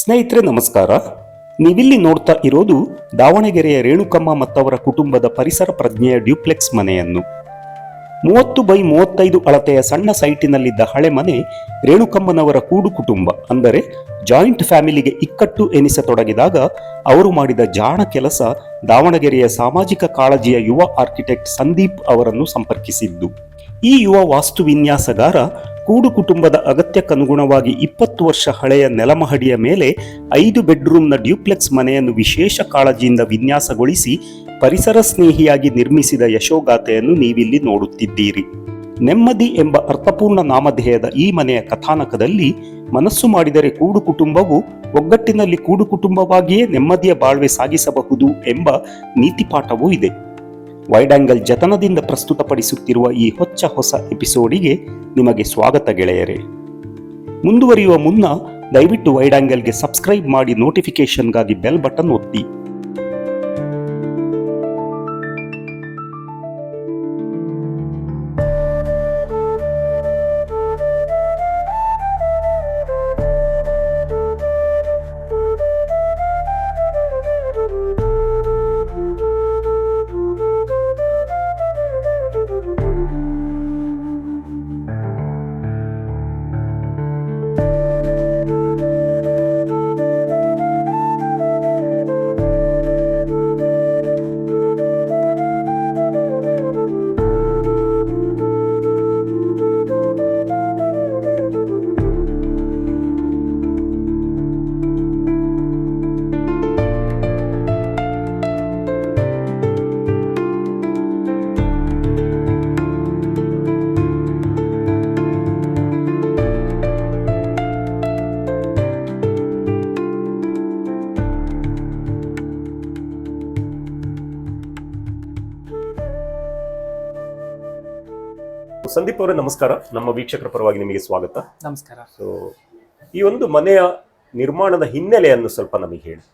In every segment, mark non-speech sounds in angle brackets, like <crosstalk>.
ಸ್ನೇಹಿತರೆ, ನಮಸ್ಕಾರ. ನೀವಿಲ್ಲಿ ನೋಡ್ತಾ ಇರೋದು ದಾವಣಗೆರೆಯ ರೇಣುಕಮ್ಮ ಮತ್ತವರ ಕುಟುಂಬದ ಪರಿಸರ ಪ್ರಜ್ಞೆಯ ಡ್ಯೂಪ್ಲೆಕ್ಸ್ ಮನೆಯನ್ನು. ಮೂವತ್ತು ಬೈ ಮೂವತ್ತೈದು ಅಳತೆಯ ಸಣ್ಣ ಸೈಟಿನಲ್ಲಿದ್ದ ಹಳೆ ಮನೆ ರೇಣುಕಮ್ಮನವರ ಕೂಡು ಕುಟುಂಬ. ಅಂದರೆ ಜಾಯಿಂಟ್ ಫ್ಯಾಮಿಲಿಗೆ ಇಕ್ಕಟ್ಟು ಎನಿಸತೊಡಗಿದಾಗ ಅವರು ಮಾಡಿದ ಜಾಣ ಕೆಲಸ ದಾವಣಗೆರೆಯ ಸಾಮಾಜಿಕ ಕಾಳಜಿಯ ಯುವ ಆರ್ಕಿಟೆಕ್ಟ್ ಸಂದೀಪ್ ಅವರನ್ನು ಸಂಪರ್ಕಿಸಿದ್ದು. ಈ ಯುವ ವಾಸ್ತು ವಿನ್ಯಾಸಗಾರ ಕೂಡು ಕುಟುಂಬದ ಅಗತ್ಯಕ್ಕನುಗುಣವಾಗಿ ಇಪ್ಪತ್ತು ವರ್ಷ ಹಳೆಯ ನೆಲಮಹಡಿಯ ಮೇಲೆ ಐದು ಬೆಡ್ರೂಮ್ನ ಡ್ಯೂಪ್ಲೆಕ್ಸ್ ಮನೆಯನ್ನು ವಿಶೇಷ ಕಾಳಜಿಯಿಂದ ವಿನ್ಯಾಸಗೊಳಿಸಿ ಪರಿಸರ ಸ್ನೇಹಿಯಾಗಿ ನಿರ್ಮಿಸಿದ ಯಶೋಗಾಥೆಯನ್ನು ನೀವಿಲ್ಲಿ ನೋಡುತ್ತಿದ್ದೀರಿ. ನೆಮ್ಮದಿ ಎಂಬ ಅರ್ಥಪೂರ್ಣ ನಾಮಧೇಯದ ಈ ಮನೆಯ ಕಥಾನಕದಲ್ಲಿ ಮನಸ್ಸು ಮಾಡಿದರೆ ಕೂಡು ಕುಟುಂಬವು ಒಗ್ಗಟ್ಟಿನಲ್ಲಿ ಕೂಡು ಕುಟುಂಬವಾಗಿಯೇ ನೆಮ್ಮದಿಯ ಬಾಳ್ವೆ ಸಾಗಿಸಬಹುದು ಎಂಬ ನೀತಿಪಾಠವೂ ಇದೆ. ವೈಡ್ ಆಂಗಲ್ ಜತನದಿಂದ ಪ್ರಸ್ತುತಪಡಿಸುತ್ತಿರುವ ಈ ಹೊಚ್ಚ ಹೊಸ ಎಪಿಸೋಡಿಗೆ ನಿಮಗೆ ಸ್ವಾಗತ ಗೆಳೆಯರೇ. ಮುಂದುವರಿಯುವ ಮುನ್ನ ದಯವಿಟ್ಟು ವೈಡ್ ಆಂಗಲ್ಗೆ ಸಬ್ಸ್ಕ್ರೈಬ್ ಮಾಡಿ ನೋಟಿಫಿಕೇಷನ್ಗಾಗಿ ಬೆಲ್ ಬಟನ್ ಒತ್ತಿ. ಅವರೇ ನಮಸ್ಕಾರ. ನಮ್ಮ ವೀಕ್ಷಕರ ಪರವಾಗಿ ನಿಮಗೆ ಸ್ವಾಗತ. ನಮಸ್ಕಾರ. ಸೊ ಈ ಒಂದು ಮನೆಯ ನಿರ್ಮಾಣದ ಹಿನ್ನೆಲೆಯನ್ನು ಸ್ವಲ್ಪ ನಮಗೆ ಹೇಳಿ.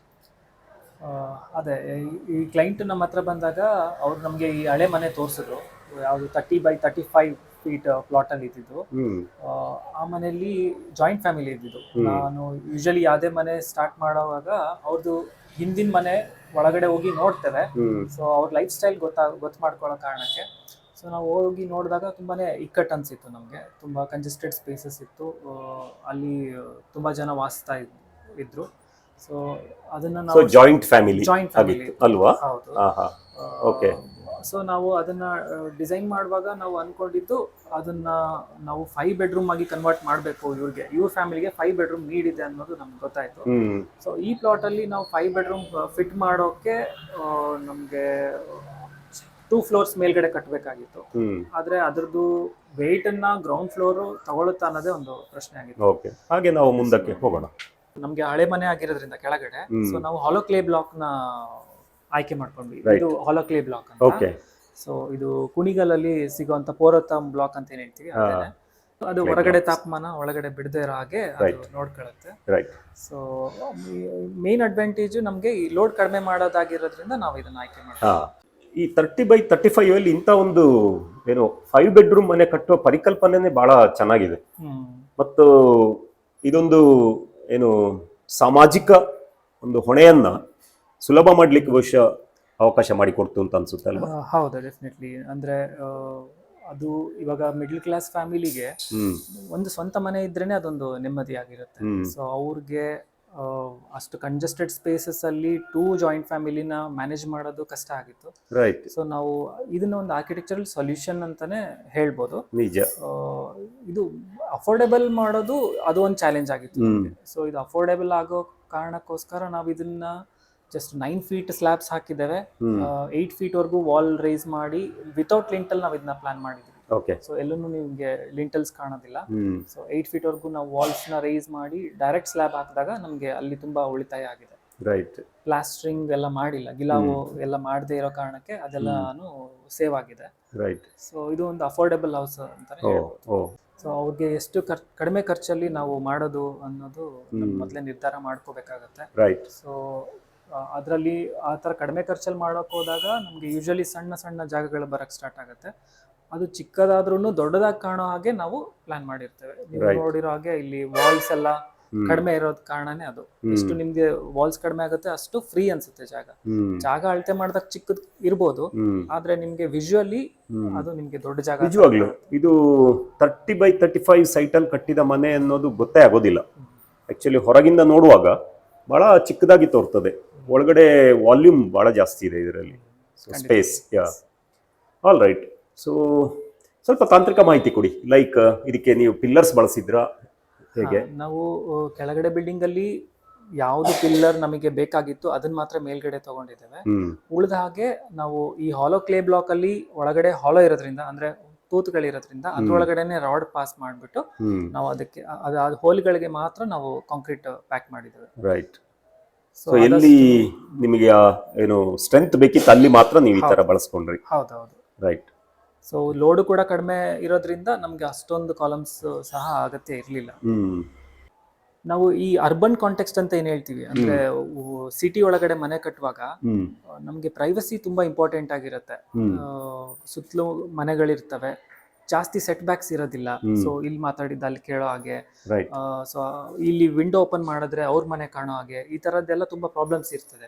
ಅದೇ ಈ- ಕ್ಲೈಂಟ್ ನಮ್ಮ ಹತ್ರ ಬಂದಾಗ ಅವ್ರು ನಮಗೆ ಈ ಹಳೆ ಮನೆ ತೋರಿಸಿದ್ರು. ಯಾವುದು thirty by thirty five feet ಪ್ಲಾಟಲ್ಲಿ ಇದ್ದಿದ್ದು. ಆ, ಆ ಮನೆಯಲ್ಲಿ ಜಾಯಿಂಟ್ ಫ್ಯಾಮಿಲಿ ಇದ್ದಿದ್ದು. ನಾನು ಯೂಶಲಿ ಯಾವುದೇ ಮನೆ ಸ್ಟಾರ್ಟ್ ಮಾಡುವಾಗ ಅವ್ರದ್ದು ಹಿಂದಿನ ಮನೆ ಒಳಗಡೆ ಹೋಗಿ ನೋಡ್ತೇವೆ. ಸೊ ಅವ್ರ ಲೈಫ್ ಸ್ಟೈಲ್ ಗೊತ್ತಾಗ ಗೊತ್ತು ಮಾಡ್ಕೊಳ್ಳೋ ಕಾರಣಕ್ಕೆ ಸೊ ನಾವು ಹೋಗಿ ನೋಡಿದಾಗ ತುಂಬಾನೇ ಇಕ್ಕಟ್ಟು ಅನಿಸಿತ್ತು ನಮಗೆ. ತುಂಬ ಕಂಜೆಸ್ಟೆಡ್ ಸ್ಪೇಸಸ್ ಇತ್ತು. ಅಲ್ಲಿ ತುಂಬ ಜನ ವಾಸಿಸ್ತಾ ಇದ್- ಇದ್ರು. ಸೊ ಅದನ್ನ ನಾವು ಜಾಯಿಂಟ್ ಫ್ಯಾಮಿಲಿ ಜಾಯಿಂಟ್ ಫ್ಯಾಮಿಲಿ ಅಲ್ವಾ? ಹೌದು. ಓಕೆ. ಸೊ ನಾವು ಅದನ್ನ ಡಿಸೈನ್ ಮಾಡುವಾಗ ನಾವು ಅನ್ಕೊಂಡಿದ್ದು ಅದನ್ನ ನಾವು ಫೈವ್ ಬೆಡ್ರೂಮ್ ಆಗಿ ಕನ್ವರ್ಟ್ ಮಾಡಬೇಕು ಇವ್ರಿಗೆ. ಇವ್ರ ಫ್ಯಾಮಿಲಿಗೆ ಫೈವ್ ಬೆಡ್ರೂಮ್ ನೀಡ್ ಇದೆ ಅನ್ನೋದು ನಮ್ಗೆ ಗೊತ್ತಾಯ್ತು. ಸೊ ಈ ಪ್ಲಾಟ್ ಅಲ್ಲಿ ನಾವು ಫೈವ್ ಬೆಡ್ರೂಮ್ ಫಿಟ್ ಮಾಡೋಕೆ ನಮಗೆ ಟೂ ಫ್ಲೋರ್ಸ್ ಮೇಲ್ಗಡೆ ಕಟ್ಟಬೇಕಾಗಿತ್ತು ಆದ್ರೆ ಅದರದ್ದು ವೆಯ್ಟ್ ಅನ್ನ ಗ್ರೌಂಡ್ ಫ್ಲೋರ್ ತಗೊಳುತ್ತಾ ಅನ್ನೋದೇ ಒಂದು ಪ್ರಶ್ನೆ ಆಗಿತ್ತು. ಓಕೆ ಹಾಗೆ ನಾವು ಮುಂದಕ್ಕೆ ಹೋಗೋಣ. ನಮ್ಗೆ ಹಳೆ ಮನೆ ಆಗಿರೋದ್ರಿಂದ ಕೆಳಗಡೆ. ಸೊ ನಾವು ಹಾಲೋ ಕ್ಲೇ ಬ್ಲಾಕ್ನ ಆಯ್ಕೆ ಮಾಡ್ಕೊಂಡ್ವಿ. ಇದು ಹಾಲೋ ಕ್ಲೇ ಬ್ಲಾಕ್ ಅಂತ. ಸೊ ಇದು ಕುಣಿಗಲಲ್ಲಿ ಸಿಗುವಂತ ಪೋರತಮ್ ಬ್ಲಾಕ್ ಅಂತ ಏನ್ ಹೇಳ್ತೀವಿ. ಅದು ಹೊರಗಡೆ ತಾಪಮಾನ ಒಳಗಡೆ ಬಿಡದೆ ಇರೋ ಹಾಗೆ. ನೋಡ್ಕೊಳತ್ತೆ ಸೊ ಮೇನ್ ಅಡ್ವಾಂಟೇಜ್ ನಮಗೆ ಈ ಲೋಡ್ ಕಡಿಮೆ ಮಾಡೋದಾಗಿರೋದ್ರಿಂದ ನಾವು ಇದನ್ನ ಆಯ್ಕೆ ಮಾಡ್ತೀವಿ. ಈ ತರ್ಟಿ ಬೈ ತರ್ಟಿ ಫೈವ್ ಅಲ್ಲಿ ಇಂಥ ಒಂದು ಏನು ಫೈವ್ ಬೆಡ್ರೂಮ್ ಮನೆ ಕಟ್ಟುವ ಪರಿಕಲ್ಪನೆ ಬಹಳ ಚೆನ್ನಾಗಿದೆ. ಮತ್ತು ಇದೊಂದು ಏನು ಸಾಮಾಜಿಕ ಒಂದು ಹೊಣೆಯನ್ನ ಸುಲಭ ಮಾಡ್ಲಿಕ್ಕೆ ಬಹುಶಃ ಅವಕಾಶ ಮಾಡಿಕೊಡ್ತು ಅಂತ ಅನ್ಸುತ್ತೆ ಅಲ್ವಾ? ಹೌದಾ ಡೆಫಿನೆಟ್ಲಿ ಅಂದ್ರೆ ಅದು ಇವಾಗ ಮಿಡ್ಲ್ ಕ್ಲಾಸ್ ಫ್ಯಾಮಿಲಿಗೆ ಒಂದು ಸ್ವಂತ ಮನೆ ಇದ್ರೇನೆ ಅದೊಂದು ನೆಮ್ಮದಿ ಆಗಿರುತ್ತೆ ಸೊ ಅವ್ರಿಗೆ ಅಷ್ಟು ಕಂಜೆಸ್ಟೆಡ್ ಸ್ಪೇಸಸ್ ಅಲ್ಲಿ ಟೂ ಜಾಯಿಂಟ್ ಫ್ಯಾಮಿಲಿನ ಮ್ಯಾನೇಜ್ ಮಾಡೋದು ಕಷ್ಟ ಆಗಿತ್ತು. ರೈಟ್ ಸೊ ನಾವು ಇದನ್ನ ಒಂದು ಆರ್ಕಿಟೆಕ್ಚರಲ್ ಸೊಲ್ಯೂಷನ್ ಅಂತಾನೆ ಹೇಳ್ಬೋದು. ನಿಜ. ಇದು ಅಫೋರ್ಡೆಬಲ್ ಮಾಡೋದು ಅದು ಒಂದು ಚಾಲೆಂಜ್ ಆಗಿತ್ತು ಸೊ ಇದು ಅಫೋರ್ಡೆಬಲ್ ಆಗೋ ಕಾರಣಕ್ಕೋಸ್ಕರ ನಾವು ಇದನ್ನ ಜಸ್ಟ್ ನೈನ್ ಫೀಟ್ ಸ್ಲ್ಯಾಬ್ಸ್ ಹಾಕಿದ್ದೇವೆ. ಏಟ್ ಫೀಟ್ ವರ್ಗೂ ವಾಲ್ ರೈಸ್ ಮಾಡಿ ವಿತೌಟ್ ಲಿಂಟಲ್ ನಾವು ಇದನ್ನ ಪ್ಲಾನ್ ಮಾಡಿದ್ವಿ. ಓಕೆ ಸೊ ಎಲ್ಲೂ ನಿಮಗೆ ಲಿಂಟಲ್ಸ್ ಕಾಣೋದಿಲ್ಲ. ಸೊ ಏಟ್ ಫೀಟ್ ವರ್ಗೂ ನಾವು ವಾಲ್ಸ್ನ ರೈಸ್ ಮಾಡಿ ಡೈರೆಕ್ಟ್ ಸ್ಲ್ಯಾಬ್ ಹಾಕಿದಾಗ ನಮಗೆ ಅಲ್ಲಿ ತುಂಬಾ ಉಳಿತಾಯ ಆಗಿದೆ. ರೈಟ್ ಪ್ಲಾಸ್ಟ್ರಿಂಗ್ ಎಲ್ಲ ಮಾಡಿಲ್ಲ. ಗಿಲಾವು ಎಲ್ಲ ಮಾಡದೇ ಇರೋ ಕಾರಣಕ್ಕೆ ಅದೆಲ್ಲಾನು ಸೇವ್ ಆಗಿದೆ. ರೈಟ್ ಸೊ ಇದು ಒಂದು ಅಫೋರ್ಡೆಬಲ್ ಹೌಸ್ ಅಂತ ಸೊ ಅವ್ರಿಗೆ ಎಷ್ಟು ಕಡಿಮೆ ಖರ್ಚಲ್ಲಿ ನಾವು ಮಾಡೋದು ಅನ್ನೋದು. ಮೊದಲೇ ನಿರ್ಧಾರ ಮಾಡ್ಕೋಬೇಕಾಗತ್ತೆ. ರೈಟ್ ಸೊ ಅದರಲ್ಲಿ ಆ ಥರ ಕಡಿಮೆ ಖರ್ಚಲ್ಲಿ ಮಾಡೋಕೆ ಹೋದಾಗ ನಮಗೆ ಯೂಶಲಿ ಸಣ್ಣ ಸಣ್ಣ ಜಾಗಗಳು ಬರಕ್ಕೆ ಸ್ಟಾರ್ಟ್ ಆಗುತ್ತೆ. ಅದು ಚಿಕ್ಕದಾದ್ರೂ ದೊಡ್ಡದಾಗಿ ಕಾಣೋ ಹಾಗೆ ನಾವು ಪ್ಲಾನ್ ಮಾಡಿರ್ತೇವೆ. ನೀವು ನೋಡಿರೋ ಹಾಗೆ ಇಲ್ಲಿ ವಾಲ್ಸ್ ಎಲ್ಲ ಕಡಿಮೆ ಇರೋದ್ ಕಾರಣನೇ ಅದು. ಎಷ್ಟು ನಿಮ್ಗೆ ವಾಲ್ಸ್ ಕಡಿಮೆ ಆಗುತ್ತೆ ಅಷ್ಟು ಫ್ರೀ ಅನ್ಸುತ್ತೆ ಜಾಗ. ಜಾಗ ಅಳತೆ ಮಾಡಿದಾಗ ಚಿಕ್ಕದ್ ಇರ್ಬೋದು ಆದ್ರೆ ನಿಮ್ಗೆ ವಿಜುವಲಿ ಅದು ನಿಮ್ಗೆ ದೊಡ್ಡ ಜಾಗ ನಿಜವಾಗ್ಲು ಇದು ತರ್ಟಿ ಬೈ ತರ್ಟಿ ಫೈವ್ ಸೈಟಲ್ಲಿ ಕಟ್ಟಿದ ಮನೆ ಅನ್ನೋದು ಗೊತ್ತೇ ಆಗೋದಿಲ್ಲ. ಆಕ್ಚುಲಿ ಹೊರಗಿಂದ ನೋಡುವಾಗ ಬಹಳ ಚಿಕ್ಕದಾಗಿ ತೋರ್ತದೆ. ಒಳಗಡೆ ವಾಲ್ಯೂಮ್ ಬಹಳ ಜಾಸ್ತಿ ಇದೆ ಇದರಲ್ಲಿ. Space yeah all right so ಸ್ವಲ್ಪ ತಾಂತ್ರಿಕ ಮಾಹಿತಿ ಕೊಡಿ. ಲೈಕ್ ಇದಕ್ಕೆ ನೀವು ಪಿಲ್ಲರ್ಸ್ ಬಳಸಿದ್ರಾ? ಹೇಗೆ? ನಾವು ಕೆಳಗಡೆ ಬಿಲ್ಡಿಂಗ್ ಅಲ್ಲಿ ಯಾವ್ದು ಪಿಲ್ಲರ್ ನಮಗೆ ಬೇಕಾಗಿತ್ತು ಅದನ್ನ ಮಾತ್ರ ಮೇಲ್ಗಡೆ ತಗೊಂಡಿದ್ದೇವೆ. ಉಳಿದ ಹಾಗೆ ನಾವು ಈ ಹಾಲೋ ಕ್ಲೇ ಬ್ಲಾಕ್ ಅಲ್ಲಿ ಒಳಗಡೆ ಹಾಲೋ ಇರೋದ್ರಿಂದ ಅಂದ್ರೆ ತೂತುಗಳಿರೋದ್ರಿಂದ ಅದ್ರೊಳಗಡೆನೆ ರಾಡ್ ಪಾಸ್ ಮಾಡ್ಬಿಟ್ಟು ನಾವು ಅದಕ್ಕೆ ಅದು ಅದು ಹೋಲ್ಗಳಿಗೆ ಮಾತ್ರ ನಾವು ಕಾಂಕ್ರೀಟ್ ಪ್ಯಾಕ್ ಮಾಡಿದ್ದೇವೆ. ರೈಟ್ ಸೊ ಸೊ ಎಲ್ಲಿ ನಿಮಗೆ ಏನು ಸ್ಟ್ರೆಂತ್ ಬೇಕಿತ್ತು ಅಲ್ಲಿ ಮಾತ್ರ ನೀವು ಈ ತರ ಬಳಸ್ಕೊಂಡ್ರಿ. ಹೌದೌದು. ರೈಟ್ ಸೊ ಲೋಡ್ ಕೂಡ ಕಡಿಮೆ ಇರೋದ್ರಿಂದ ನಮಗೆ ಅಷ್ಟೊಂದು ಕಾಲಮ್ಸ್ ಸಹ ಅಗತ್ಯ ಇರಲಿಲ್ಲ. ನಾವು ಈ ಅರ್ಬನ್ ಕಾಂಟೆಕ್ಸ್ಟ್ ಅಂತ ಏನ್ ಹೇಳ್ತೀವಿ? ಅಂದ್ರೆ ಸಿಟಿ ಒಳಗಡೆ ಮನೆ ಕಟ್ಟುವಾಗ ನಮ್ಗೆ ಪ್ರೈವಸಿ ತುಂಬಾ ಇಂಪಾರ್ಟೆಂಟ್ ಆಗಿರುತ್ತೆ. ಸುತ್ತಲೂ ಮನೆಗಳಿರ್ತವೆ. ಜಾಸ್ತಿ ಸೆಟ್ ಬ್ಯಾಕ್ಸ್ ಇರೋದಿಲ್ಲ. ಸೊ ಇಲ್ಲಿ ಮಾತಾಡಿದ್ದ ಅಲ್ಲಿ ಕೇಳೋ ಹಾಗೆ. ಸೊ ಇಲ್ಲಿ ವಿಂಡೋ ಓಪನ್ ಮಾಡಿದ್ರೆ ಅವ್ರ ಮನೆ ಕಾಣೋ ಹಾಗೆ ಈ ತರದ್ದೆಲ್ಲ ತುಂಬಾ ಪ್ರಾಬ್ಲಮ್ಸ್ ಇರ್ತದೆ.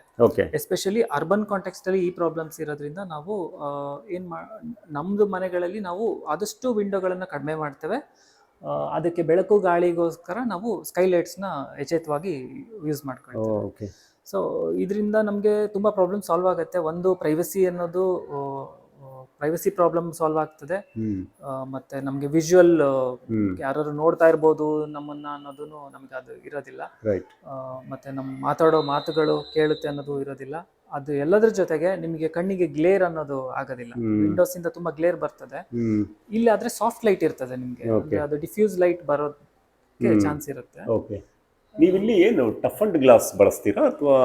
ಎಸ್ಪೆಷಲಿ ಅರ್ಬನ್ ಕಾಂಟೆಕ್ಸ್ಟ್ ಅಲ್ಲಿ ಈ ಪ್ರಾಬ್ಲಮ್ಸ್ ಇರೋದ್ರಿಂದ ನಾವು ಏನ್ ನಮ್ದು ಮನೆಗಳಲ್ಲಿ ನಾವು ಆದಷ್ಟು ವಿಂಡೋಗಳನ್ನ ಕಡಿಮೆ ಮಾಡ್ತೇವೆ. ಅದಕ್ಕೆ ಬೆಳಕು ಗಾಳಿಗೋಸ್ಕರ ನಾವು ಸ್ಕೈಲೈಟ್ಸ್ನ ಎಚೆತವಾಗಿ ಯೂಸ್ ಮಾಡ್ಕೊಳ್ತೇವೆ. ಸೊ ಇದರಿಂದ ನಮಗೆ ತುಂಬಾ ಪ್ರಾಬ್ಲಮ್ ಸಾಲ್ವ್ ಆಗುತ್ತೆ. ಒಂದು ಪ್ರೈವಸಿ ಅನ್ನೋದು ಪ್ರೈವಸಿ ಪ್ರಾಬ್ಲಮ್ ಸಾಲ್ವ್ ಆಗ್ತದೆ. ಮತ್ತೆ ನಮಗೆ ವಿಜುವಲ್ ಯಾರು ನೋಡ್ತಾ ಇರ್ಬೋದು ನಮ್ಮನ್ನ ಅನ್ನೋದನ್ನು ನಮಗೆ ಅದು ಇರೋದಿಲ್ಲ. ಆ, ಮತ್ತೆ ನಮ್ ಮಾತಾಡೋ ಮಾತುಗಳು ಕೇಳುತ್ತೆ ಅನ್ನೋದು ಇರೋದಿಲ್ಲ. ಅದು ಎಲ್ಲದ್ರ ಜೊತೆಗೆ ನಿಮಗೆ ಕಣ್ಣಿಗೆ ಗ್ಲೇರ್ ಅನ್ನೋದು ಆಗೋದಿಲ್ಲ. ವಿಂಡೋಸ್ ಇಂದ ತುಂಬಾ ಗ್ಲೇರ್ ಬರ್ತದೆ. ಹ್ಮ್. ಇಲ್ಲಿ ಆದ್ರೆ ಸಾಫ್ಟ್ ಲೈಟ್ ಇರ್ತದೆ ನಿಮ್ಗೆ. Okay. ಅಂದ್ರೆ ಅದು ಡಿಫ್ಯೂಸ್ ಲೈಟ್ ಬರೋದಕ್ಕೆ ಚಾನ್ಸ್ ಇರುತ್ತೆ. ಓಕೆ ನೀವಿಲ್ಲಿ ಏನು ಟಫ್ ಅಂಡ್ ಗ್ಲಾಸ್ ಬಳಸ್ತೀರಾ ಅಥವಾ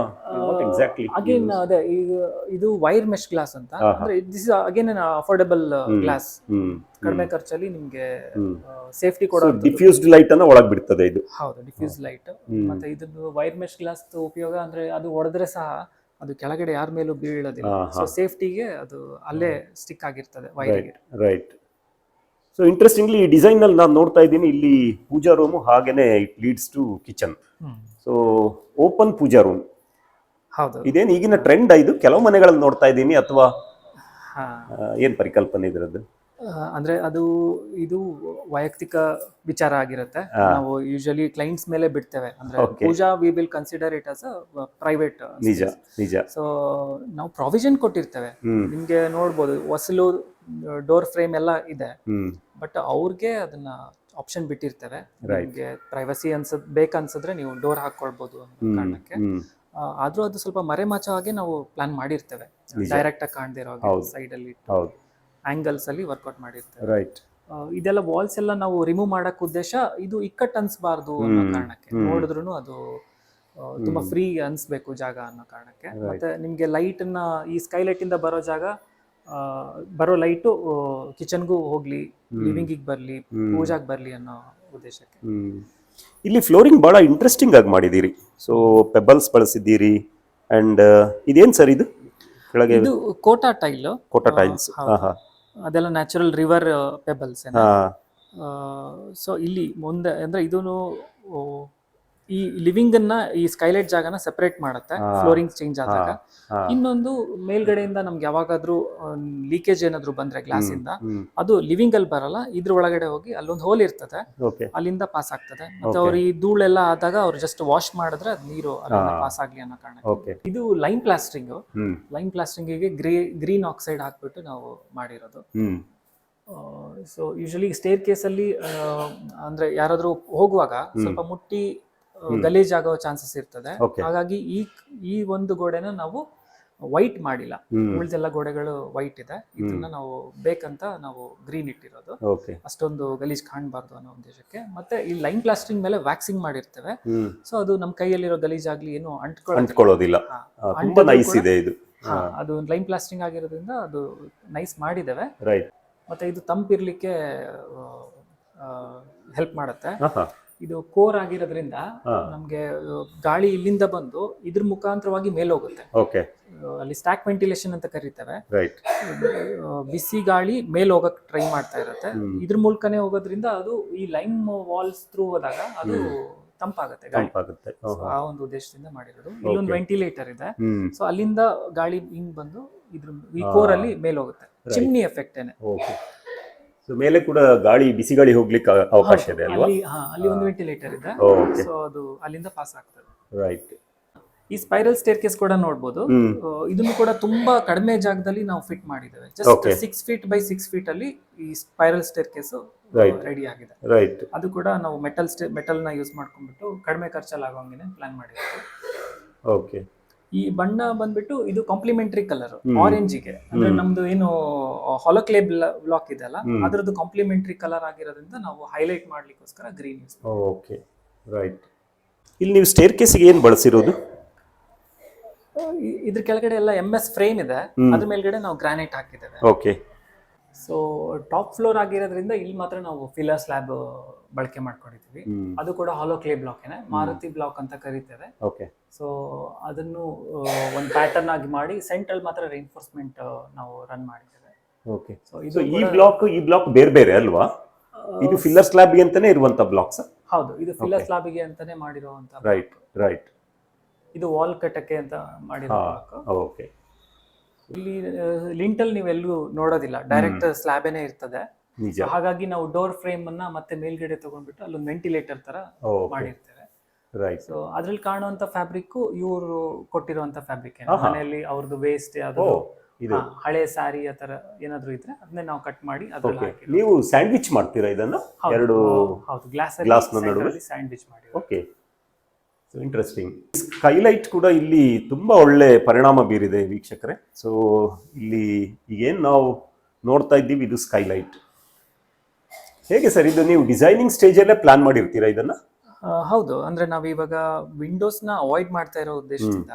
ಎಕ್ಸಾಕ್ಟ್ಲಿ ಅಗೇನ್ ಅದೇ ಈಗ ಇದು ವೈರ್ ಮೆಶ್ ಗ್ಲಾಸ್ ಅಂತ. ಅಂದ್ರೆ this again affordable affordable glass ಕಡಿಮೆ ಖರ್ಚಲ್ಲಿ ನಿಮ್ಗೆ ಸೇಫ್ಟಿ ಕೊಡೋ ಡಿಫ್ಯೂಸ್ಡ್ ಲೈಟ್ ಅನ್ನ ಒಳಗ್ ಬಿಡ್ತದೆ ಇದು. ಹೌದು ಡಿಫ್ಯೂಸ್ ಲೈಟ್ ಮತ್ತೆ ಇದೊಂದು ವೈರ್ ಮೆಶ್ ಗ್ಲಾಸ್ ಉಪಯೋಗ ಅಂದ್ರೆ ಅದು ಹೊಡೆದ್ರೆ ಸಹ ಅದು ಕೆಳಗಡೆ ಯಾರ ಮೇಲೂ ಬೀಳೋದಿಲ್ಲ. ಸೊ ಸೇಫ್ಟಿಗೆ ಅದು ಅಲ್ಲೇ ಸ್ಟಿಕ್ ಆಗಿರ್ತದೆ ವೈರ್ ರೈಟ್ ಸೊ ಇಂಟ್ರೆಸ್ಟಿಂಗ್ಲಿ ಈ ಡಿಸೈನ್ನಲ್ಲಿ ನಾನು ನೋಡ್ತಾ ಇದ್ದೀನಿ ಇಲ್ಲಿ ಪೂಜಾ ರೂಮ್ ಹಾಗೇನೆ it leads to kitchen so open pooja room ಹೌದು. ಇದೇನು ಈಗಿನ ಟ್ರೆಂಡ್ ಇದು? ಕೆಲವು ಮನೆಗಳಲ್ಲಿ ನೋಡ್ತಾ ಇದ್ದೀನಿ ಅಥವಾ ಏನ್ ಪರಿಕಲ್ಪನೆ ಇದರದ್ದು ಅಂದ್ರೆ ಅದು ಇದು ವೈಯಕ್ತಿಕ ವಿಚಾರ ಆಗಿರುತ್ತೆ. ನಾವು ಯೂಶಲಿ ಕ್ಲೈಂಟ್ಸ್ ಮೇಲೆ ಬಿಡ್ತೇವೆ. ಅಂದ್ರೆ pooja we will consider it as a private ನಿಜ ನಿಜ. ಸೊ ನಾವು ಪ್ರಾವಿಷನ್ ಕೊಟ್ಟಿರ್ತೇವೆ. ನಿಮ್ಗೆ ನೋಡ್ಬೋದು ಹೊಸಲು ಡೋರ್ ಫ್ರೇಮ್ ಎಲ್ಲ ಇದೆ. ಬಟ್ ಅವ್ರಿಗೆ ಅದನ್ನ ಆಪ್ಷನ್ ಬಿಟ್ಟಿರ್ತೇವೆ ನಿಮಗೆ ಪ್ರೈವಸಿ ಅನ್ಸದ್ ಬೇಕನ್ಸಿದ್ರೆ ನೀವು ಡೋರ್ ಹಾಕೊಳ್ಬೋದು ಅನ್ನೋ ಕಾರಣಕ್ಕೆ. ಆದ್ರೂ ಅದು ಸ್ವಲ್ಪ ಮರೆಮಾಚೋ ಹಾಗೆ ನಾವು ಪ್ಲಾನ್ ಮಾಡಿರ್ತೇವೆ. ಡೈರೆಕ್ಟ್ ಆಗಿ ಕಾಣದಿರೋ ಹಾಗೆ. ಸೈಡ್ ಅಲ್ಲಿ ಆಂಗಲ್ಸ್ ಅಲ್ಲಿ ವರ್ಕೌಟ್ ಮಾಡಿರ್ತೇವೆ. ರೈಟ್ ಇದೆಲ್ಲ ವಾಲ್ಸ್ ಎಲ್ಲ ನಾವು ರಿಮೂವ್ ಮಾಡಕ್ ಉದ್ದೇಶ ಇದು ಇಕ್ಕಟ್ ಅನ್ಸ್ಬಾರ್ದು ಅನ್ನೋ ಕಾರಣಕ್ಕೆ. ನೋಡಿದ್ರು ಅದು ತುಂಬಾ. ಫ್ರೀ ಅನ್ಸ್ಬೇಕು ಜಾಗ ಅನ್ನೋ ಕಾರಣಕ್ಕೆ. ಮತ್ತೆ ನಿಮ್ಗೆ ಲೈಟ್ನ ಈ ಸ್ಕೈಲೈಟ್ ಇಂದ ಬರೋ ಜಾಗ ಬರೋ ಲೈಟು ಕಿಚನ್ಗೂ ಹೋಗ್ಲಿ. ಲಿವಿಂಗಿಗೆ ಬರ್ಲಿ. ಪೂಜಾಗ್ ಬರ್ಲಿ ಅನ್ನೋ ಉದ್ದೇಶಕ್ಕೆ. ಇಲ್ಲಿ ಫ್ಲೋರಿಂಗ್ ಬಹಳ ಇಂಟ್ರೆಸ್ಟಿಂಗ್ ಆಗಿ ಮಾಡಿದ್ದೀರಿ. ಸೊ ಪೆಬಲ್ಸ್ ಬಳಸಿದ್ದೀರಿ ಅಂಡ್ ಇದೇನ್ ಸರ್ ಇದು? ಕೆಳಗೆ ಇದು ಕೋಟಾ ಟೈಲ್ ಕೋಟಾ ಟೈಲ್ಸ್ ಅದೆಲ್ಲ ನ್ಯಾಚುರಲ್ ರಿವರ್ ಪೆಬಲ್ಸ್ ಸೊ ಇಲ್ಲಿ ಮುಂದೆ ಅಂದ್ರೆ ಇದೂನು ಆ, ಈ ಲಿವಿಂಗ್ ಅನ್ನ ಈ ಸ್ಕೈಲೈಟ್ ಜಾಗನ ಸೆಪರೇಟ್ ಮಾಡುತ್ತೆ ಫ್ಲೋರಿಂಗ್ ಚೇಂಜ್ ಆದಾಗ. ಇನ್ನೊಂದು ಮೇಲ್ಗಡೆಯಿಂದ ನಮ್ಗೆ ಯಾವಾಗಾದ್ರೂ ಲೀಕೇಜ್ ಏನಾದ್ರು ಬಂದ್ರೆ ಗ್ಲಾಸ್ ಇಂದ ಅದು ಲಿವಿಂಗ್ ಅಲ್ಲಿ ಬರಲ್ಲ ಇದ್ರ ಒಳಗಡೆ ಹೋಗಿ ಅಲ್ಲೊಂದು ಹೋಲ್ ಇರ್ತದೆ. ಅಲ್ಲಿಂದ ಪಾಸ್ ಆಗ್ತದೆ. ಮತ್ತೆ. ಅವ್ರು ಈ ಧೂಳೆಲ್ಲ ಆದಾಗ ಅವ್ರು ಜಸ್ಟ್ ವಾಶ್ ಮಾಡಿದ್ರೆ ಅದು ನೀರು ಅಲ್ಲಿಂದ ಪಾಸ್ ಆಗ್ಲಿ ಅನ್ನೋ ಕಾರಣ ಇದು ಲೈನ್ ಪ್ಲಾಸ್ಟ್ರಿಂಗ್ ಲೈನ್ ಪ್ಲಾಸ್ಟಿಂಗ್ಗೆ ಗ್ರೀನ್ ಆಕ್ಸೈಡ್ ಹಾಕ್ಬಿಟ್ಟು ನಾವು ಮಾಡಿರೋದು. ಸೊ ಯೂಶಲಿ ಸ್ಟೇರ್ ಕೇಸಲ್ಲಿ ಅಂದ್ರೆ ಯಾರಾದ್ರೂ ಹೋಗುವಾಗ ಸ್ವಲ್ಪ ಮುಟ್ಟಿ. ಗಲೀಜ್ ಆಗೋ ಚಾನ್ಸಸ್ ಇರ್ತದೆ. ಹಾಗಾಗಿ ಈ ಈ ಒಂದು ಗೋಡೆನ ನಾವು ವೈಟ್ ಮಾಡಿಲ್ಲ. ಉಳಿದೆಲ್ಲ ಗೋಡೆಗಳು ವೈಟ್ ಇದೆ. ಇದನ್ನ ನಾವು ಬೇಕಂತ ನಾವು ಗ್ರೀನ್ ಇಟ್ಟಿರೋದು. ಅಷ್ಟೊಂದು ಗಲೀಜ್ ಕಾಣಬಾರ್ದು ಅನ್ನೋ ಉದ್ದೇಶಕ್ಕೆ. ಮತ್ತೆ ಈ ಲೈನ್ ಪ್ಲಾಸ್ಟಿಂಗ್ ಮೇಲೆ ವ್ಯಾಕ್ಸಿಂಗ್ ಮಾಡಿರ್ತೇವೆ. ಸೊ ಅದು ನಮ್ಮ ಕೈಯಲ್ಲಿರೋ ಗಲೀಜ್ ಆಗ್ಲಿ ಏನು ಅಂಟ್ಕೊಳ್ಳೋದಿಲ್ಲ. ಅದು ಲೈನ್ ಪ್ಲಾಸ್ಟಿಂಗ್ ಆಗಿರೋದ್ರಿಂದ ಅದು ನೈಸ್ ಮಾಡಿದ್ದೇವೆ. ಮತ್ತೆ ಇದು ತಂಪಿರ್ಲಿಕ್ಕೆ ಹೆಲ್ಪ್ ಮಾಡುತ್ತೆ. ಇದು ಕೋರ್ ಆಗಿರೋದ್ರಿಂದ. ನಮ್ಗೆ ಗಾಳಿ ಇಲ್ಲಿಂದ ಬಂದು ಇದ್ರ ಮುಖಾಂತರವಾಗಿ ಮೇಲೋಗುತ್ತೆ. ಓಕೆ. ಅಲ್ಲಿ ಸ್ಟ್ಯಾಕ್ ವೆಂಟಿಲೇಷನ್ ಅಂತ ಕರೀತಾರೆ ಬಿಸಿ ಗಾಳಿ ಮೇಲ್ ಹೋಗಕ್ ಟ್ರೈ ಮಾಡ್ತಾ ಇರುತ್ತೆ. ಇದ್ರ ಮೂಲಕನೇ ಹೋಗೋದ್ರಿಂದ ಅದು ಈ ಲೈಮ್ ವಾಲ್ಸ್ ಥ್ರೂ ಹೋದಾಗ ಅದು ತಂಪಾಗುತ್ತೆ ಗಾಳಿ. ಆ ಒಂದು ಉದ್ದೇಶದಿಂದ ಮಾಡಿರೋದು. ಇಲ್ಲೊಂದು. ವೆಂಟಿಲೇಟರ್ ಇದೆ. ಸೊ ಅಲ್ಲಿಂದ ಗಾಳಿ ಹಿಂಗ್ ಬಂದು ಇದ್ರ ಈ ಕೋರ್ ಅಲ್ಲಿ ಮೇಲೋಗುತ್ತೆ. ಚಿಮ್ನಿ ಎಫೆಕ್ಟ್ ಏನೆ. ಸೊ ಮೇಲೆ ಕೂಡ ಗಾಳಿ ಬಿಸಿ ಗಾಳಿ ಹೋಗ್ಲಿಕ್ಕೆ ಅವಕಾಶ ಇದೆ ಅಲ್ವಾ? ಅಲ್ಲಿ ಹಾ ಅಲ್ಲಿ ಒಂದು ವೆಂಟಿಲೇಟರ್ ಇದೆ. ಓಕೆ ಸೊ ಅದು ಅಲ್ಲಿಂದ ಪಾಸ್ ಆಗ್ತದೆ. ರೈಟ್ ಈ ಸ್ಪೈರಲ್ ಸ್ಟೇರ್ ಕೇಸ್ ಕೂಡ ನೋಡ್ಬೋದು. ಹ್ಮ್. ಆ, ಇದನ್ನು ಕೂಡ ತುಂಬಾ ಕಡಿಮೆ ಜಾಗದಲ್ಲಿ ನಾವು ಫಿಟ್ ಮಾಡಿದ್ದೇವೆ. Just Okay. Six feet by six feet ಅಲ್ಲಿ ಈ spiral staircase Right. Ready ಆಗಿದೆ. ರೈಟ್ ಅದು ಕೂಡ ನಾವು ಮೆಟಲ್ ಸ್ಟೇ ಮೆಟಲ್ನ ಯೂಸ್ ಮಾಡ್ಕೊಂಡ್ಬಿಟ್ಟು ಕಡಿಮೆ ಖರ್ಚಲ್ಲಿ ಆಗೋಂಗೆ ಪ್ಲಾನ್ ಮಾಡಿದ್ದೇವೆ. ಓಕೆ ಈ ಬಣ್ಣ ಬಂದ್ಬಿಟ್ಟು ಇದು ಕಾಂಪ್ಲಿಮೆಂಟರಿ ಕಲರ್ ಆರೆಂಜಿಗೆ ಅಂದ್ರೆ ನಮ್ದು ಏನು ಹೊಲಕ್ಲೇ ಬ್ಲಾಕ್ ಇದೆ ಅಲ್ಲ ಅದರದ್ದು ಕಾಂಪ್ಲಿಮೆಂಟರಿ ಕಲರ್ ಆಗಿರೋದ್ರಿಂದ ನಾವು ಹೈಲೈಟ್ ಮಾಡ್ಲಿಕ್ಕೋಸ್ಕರ ಗ್ರೀನ್ ಯೂಸ್ ಓಕೆ ರೈಟ್ ಇಲ್ಲಿ ನೀವು ಸ್ಟೇರ್ ಕೇಸಿಗೆ ಏನು ಬಳಸಿರೋದು? ಇದ್ರ ಕೆಳಗಡೆ ಎಲ್ಲ ಎಂ ಎಸ್ ಫ್ರೇಮ್ ಇದೆ. ಅದ್ರ ಮೇಲ್ಗಡೆ ನಾವು ಗ್ರಾನೈಟ್ ಹಾಕಿದ್ದೇವೆ. ಓಕೆ ಸೊ ಟಾಪ್ ಫ್ಲೋರ್ ಆಗಿರೋದ್ರಿಂದ ಇಲ್ಲಿ ಮಾತ್ರ ನಾವು ಫಿಲರ್ ಸ್ಲ್ಯಾಬ್ ಬಳಕೆ ಮಾಡ್ಕೊಂಡಿದ್ದೀವಿ. ಅದು ಕೂಡ ಹಾಲೋ ಕ್ಲೇ ಬ್ಲಾಕ್ನೆ ಮಾರುತಿ ಬ್ಲಾಕ್ ಅಂತ ಕರೀತೇವೆ. ಓಕೆ ಸೊ ಅದನ್ನು ಒಂದು ಪ್ಯಾಟರ್ನ್ ಆಗಿ ಮಾಡಿ ಸೆಂಟ್ರಲ್ ಮಾತ್ರ ರೇನ್ಫೋರ್ಸ್ಮೆಂಟ್ ನಾವು ರನ್ ಮಾಡಿದ್ದೇವೆ. ಓಕೆ ಇದು ಈ ಬ್ಲಾಕ್ ಈ ಬ್ಲಾಕ್ ಬೇರೆ ಬೇರೆ ಅಲ್ವಾ? ಇದು ಫಿಲ್ಲರ್ ಸ್ಲಾಬ್ಗೆ ಅಂತಾನೆ ಇರುವಂತ ಬ್ಲಾಕ್ಸ್ ಹೌದು ಇದು ಫಿಲ್ಲರ್ ಸ್ಲ್ಯಾಬ್ ಸ್ಲಾಬಿಗೆ ಅಂತಾನೆ ಮಾಡಿರುವಂತ ರೈಟ್ ರೈಟ್ ಇದು ವಾಲ್ ಕಟ್ಟಕ್ಕೆ ಅಂತ ಮಾಡಿರೋ ಓಕೆ ಇಲ್ಲಿ ಲಿಂಟಲ್ ನೀವೆಲ್ಲೂ ನೋಡೋದಿಲ್ಲ. ಡೈರೆಕ್ಟ್ ಸ್ಲ್ಯಾಬೇನೆ ಇರ್ತದೆ. ನಿಜ. ಹಾಗಾಗಿ ನಾವು ಡೋರ್ ಫ್ರೇಮ್ ಅನ್ನ ಮತ್ತೆ ಮೇಲ್ಗಡೆ ತಗೊಂಡ್ಬಿಟ್ಟು ಅಲ್ಲೊಂದು ವೆಂಟಿಲೇಟರ್ ತರ ಮಾಡಿರ್ತೇವೆ. ರೈಟ್ ಸೊ ಅದ್ರಲ್ಲಿ ಕಾಣುವಂತ ಫ್ಯಾಬ್ರಿಕ್ ಇವರು ಕೊಟ್ಟಿರುವಂತ ಫ್ಯಾಬ್ರಿಕ್. ಮನೆಯಲ್ಲಿ ಅವ್ರದ್ದು ವೇಸ್ಟ್ ಯಾವುದು ಇದು. ಹಳೆ ಸ್ಯಾರಿ ಆ ತರ ಏನಾದ್ರು ಇದ್ರೆ ಅದನ್ನೇ ನಾವು ಕಟ್ ಮಾಡಿ ಅದ್ರಲ್ಲಿ ನೀವು ಸ್ಯಾಂಡ್ವಿಚ್ ಮಾಡ್ತೀರಾ ಇದನ್ನ? ಎರಡು ಹೌದು. ಗ್ಲಾಸ್ ಗ್ಲಾಸ್ ನಡುವೆ? ಸ್ಯಾಂಡ್ವಿಚ್ ಮಾಡಿ ಓಕೆ ಸೊ ಇಂಟ್ರೆಸ್ಟಿಂಗ್ ಸ್ಕೈಲೈಟ್ ಕೂಡ ಇಲ್ಲಿ ತುಂಬಾ ಒಳ್ಳೆ ಪರಿಣಾಮ ಬೀರಿದೆ ವೀಕ್ಷಕರೇ. ಸೊ ಇಲ್ಲಿ ಈಗೇನು ನಾವು ನೋಡ್ತಾ ಇದ್ದೀವಿ ಇದು ಸ್ಕೈಲೈಟ್ ಹೇಗೆ ಸರ್ ಇದು ನೀವು ಡಿಸೈನಿಂಗ್ ಸ್ಟೇಜಲ್ಲೇ ಪ್ಲಾನ್ ಮಾಡಿರ್ತೀರಾ ಇದನ್ನ? ಹೌದು. ಅಂದ್ರೆ ನಾವ್ ಇವಾಗ ವಿಂಡೋಸ್ನ ಅವಾಯ್ಡ್ ಮಾಡ್ತಾ ಇರೋ ಉದ್ದೇಶದಿಂದ